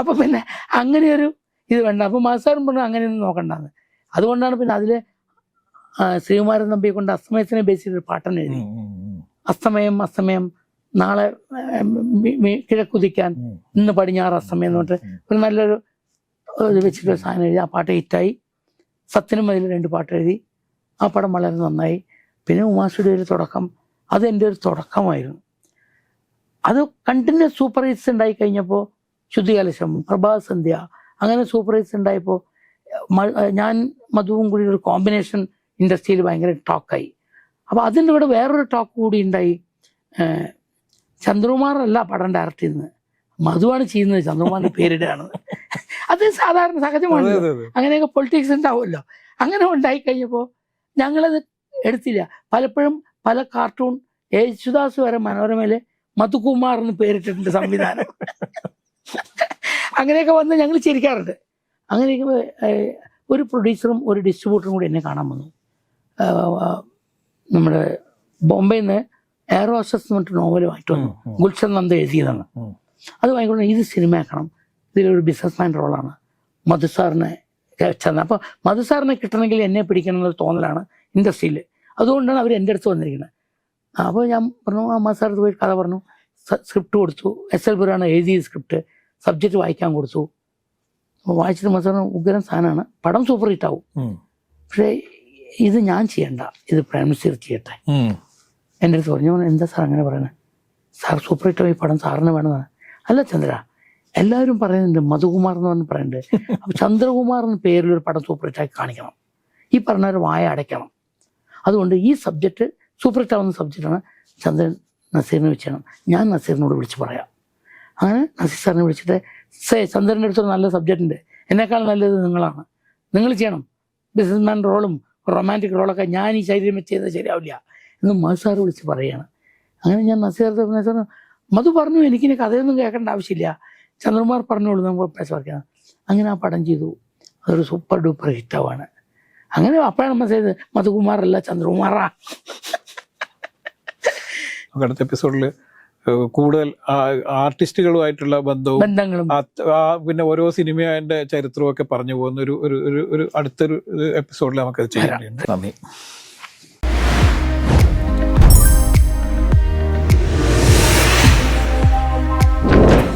അപ്പോൾ പിന്നെ അങ്ങനെ ഒരു ഇത് വേണ്ട അപ്പൊ മാസാറും പറഞ്ഞു അങ്ങനെയൊന്നും നോക്കണ്ടെന്ന്. അതുകൊണ്ടാണ് പിന്നെ അതിൽ ശ്രീകുമാരൻ നമ്പിയെ കൊണ്ട് അസ്തമയത്തിനെ ബേസ് ചെയ്തൊരു പാട്ടൻ എഴുതി. അസ്തമയം അസ്തമയം നാളെ കിഴക്കുതിക്കാൻ ഇന്ന് പടിഞ്ഞാറ് അസ്തമയം എന്ന് പറഞ്ഞിട്ട് ഒരു നല്ലൊരു ഇത് വെച്ചിട്ടൊരു സാധനം എഴുതി. ആ പാട്ട് ഹിറ്റായി. സത്യനും അതിൽ രണ്ട് പാട്ട് എഴുതി. ആ പടം വളരെ നന്നായി. പിന്നെ ഉമാ ഒരു തുടക്കം. അത് എന്റെ ഒരു തുടക്കമായിരുന്നു. അത് കണ്ടിന്യൂസ് സൂപ്പർ ഹിറ്റ്സ് ഉണ്ടായി കഴിഞ്ഞപ്പോൾ ശുദ്ധികലശം പ്രഭാസന്ധ്യ അങ്ങനെ സൂപ്പർ ഹിറ്റ്സ് ഉണ്ടായപ്പോൾ ഞാൻ മധുവും കൂടി ഒരു കോമ്പിനേഷൻ ഇൻഡസ്ട്രിയിൽ ഭയങ്കര ടോക്കായി അപ്പോൾ അതിന്റെ കൂടെ വേറൊരു ടോക്ക് കൂടി ഉണ്ടായി. ചന്ദ്രകുമാറല്ല പടം ഡയറക്റ്റ് ചെയ്യുന്നത്. മധുവാണ് ചെയ്യുന്നത് ചന്ദ്രകുമാറിന്റെ പേരിടാണ്. അത് സാധാരണ സഹജമാണ്. അങ്ങനെയൊക്കെ പൊളിറ്റിക്സ് ഉണ്ടാവുമല്ലോ. അങ്ങനെ ഉണ്ടായി കഴിഞ്ഞപ്പോൾ ഞങ്ങളത് എടുത്തില്ല. പലപ്പോഴും പല കാർട്ടൂൺ യേശുദാസ് വരെ മനോരമയിലെ മധുകുമാർ എന്ന് പേരിട്ടിട്ടുണ്ട് സംവിധാനം. അങ്ങനെയൊക്കെ വന്ന് ഞങ്ങൾ ചിരിക്കാറുണ്ട്. അങ്ങനെയൊക്കെ ഒരു പ്രൊഡ്യൂസറും ഒരു ഡിസ്ട്രിബ്യൂട്ടറും കൂടി എന്നെ കാണാൻ വന്നു. നമ്മുടെ ബോംബെയിൽ നിന്ന് എയറോസസ് എന്ന് പറഞ്ഞിട്ട് നോവൽ വാങ്ങിട്ട് വന്നു. ഗുൽഷൻ നന്ദ എഴുതിയതാണ്. അത് വാങ്ങിക്കൊണ്ട് ഇത് സിനിമയാക്കണം ഇതിലൊരു ബിസിനസ്മാൻ റോളാണ് മധുസാറിനെ ചെന്ന. അപ്പോൾ മധുസാറിനെ കിട്ടണമെങ്കിൽ എന്നെ പിടിക്കണം എന്നൊരു തോന്നലാണ് ഇൻഡസ്ട്രിയിൽ അതുകൊണ്ടാണ് അവർ എന്റെ അടുത്ത് വന്നിരിക്കുന്നത്. അപ്പോൾ ഞാൻ പറഞ്ഞു അമ്മ സാർ പോയി കഥ പറഞ്ഞു. സ്ക്രിപ്റ്റ് കൊടുത്തു. എസ് എൽ പുരാണ് എഴുതിയ സ്ക്രിപ്റ്റ് സബ്ജക്റ്റ് വായിക്കാൻ കൊടുത്തു. വായിച്ചിട്ട് മസാർ ഉഗ്രൻ സാധനമാണ് പടം സൂപ്പർ ഹിറ്റ് ആവും. പക്ഷേ ഇത് ഞാൻ ചെയ്യണ്ട. ഇത് പ്രൈം മിനിസ്റ്റർ ചെയ്യട്ടെ. എന്റെ അടുത്ത് പറഞ്ഞു എന്താ സാർ അങ്ങനെ പറയുന്നത് സാർ സൂപ്പർ ഹിറ്റ് ഈ പടം സാറിന് വേണമെന്നാണ്. അല്ല ചന്ദ്ര എല്ലാവരും പറയുന്നുണ്ട് മധുകുമാർ എന്ന് പറഞ്ഞ് പറയുന്നുണ്ട്. അപ്പോൾ ചന്ദ്രകുമാർ എന്ന പേരിൽ ഒരു പടം സൂപ്പർ ഹിറ്റായി കാണിക്കണം. ഈ പറഞ്ഞ ഒരു വായ അടയ്ക്കണം. അതുകൊണ്ട് ഈ സബ്ജക്റ്റ് സൂപ്പർ ഹിറ്റ് ആവുന്ന സബ്ജക്റ്റാണ് ചന്ദ്രൻ നസീറിനെ വെച്ചാണ് ഞാൻ നസീറിനോട് വിളിച്ച് പറയാം. അങ്ങനെ നസീർ സാറിനെ വിളിച്ചിട്ട് സേ ചന്ദ്രന്റെ അടുത്തൊരു നല്ല സബ്ജക്റ്റ് ഉണ്ട്. എന്നെക്കാൾ നല്ലത് നിങ്ങളാണ്. നിങ്ങൾ ചെയ്യണം. ബിസിനസ്മാൻ റോളും റൊമാന്റിക് റോളൊക്കെ ഞാൻ ഈ ശരീരം വെച്ച് ചെയ്താൽ ശരിയാവില്ല. എന്ന് മധു സാറ് വിളിച്ച് പറയുകയാണ് അങ്ങനെ ഞാൻ നസീർ സാർ മധു പറഞ്ഞു എനിക്കിനി കഥയൊന്നും കേൾക്കേണ്ട ആവശ്യമില്ല. ചന്ദ്രകുമാർ പറഞ്ഞോളൂ നമുക്ക് പൈസ പറയാം അങ്ങനെ ആ പടം ചെയ്തു. അതൊരു സൂപ്പർ ഡൂപ്പർ ഹിറ്റാവാണ് അങ്ങനെ അപ്പോഴാണ് മനസ്സിലായത് മധുകുമാറല്ല ചന്ദ്രകുമാറാ. അടുത്ത എപ്പിസോഡിൽ കൂടുതൽ ആർട്ടിസ്റ്റുകളുമായിട്ടുള്ള ബന്ധവും പിന്നെ ഓരോ സിനിമയുടെ ചരിത്രവും ഒക്കെ പറഞ്ഞു പോകുന്ന ഒരു ഒരു ഒരു- ഒരു അടുത്തൊരു എപ്പിസോഡിൽ നമുക്കത് ചെയ്യാനുണ്ട് നന്ദി.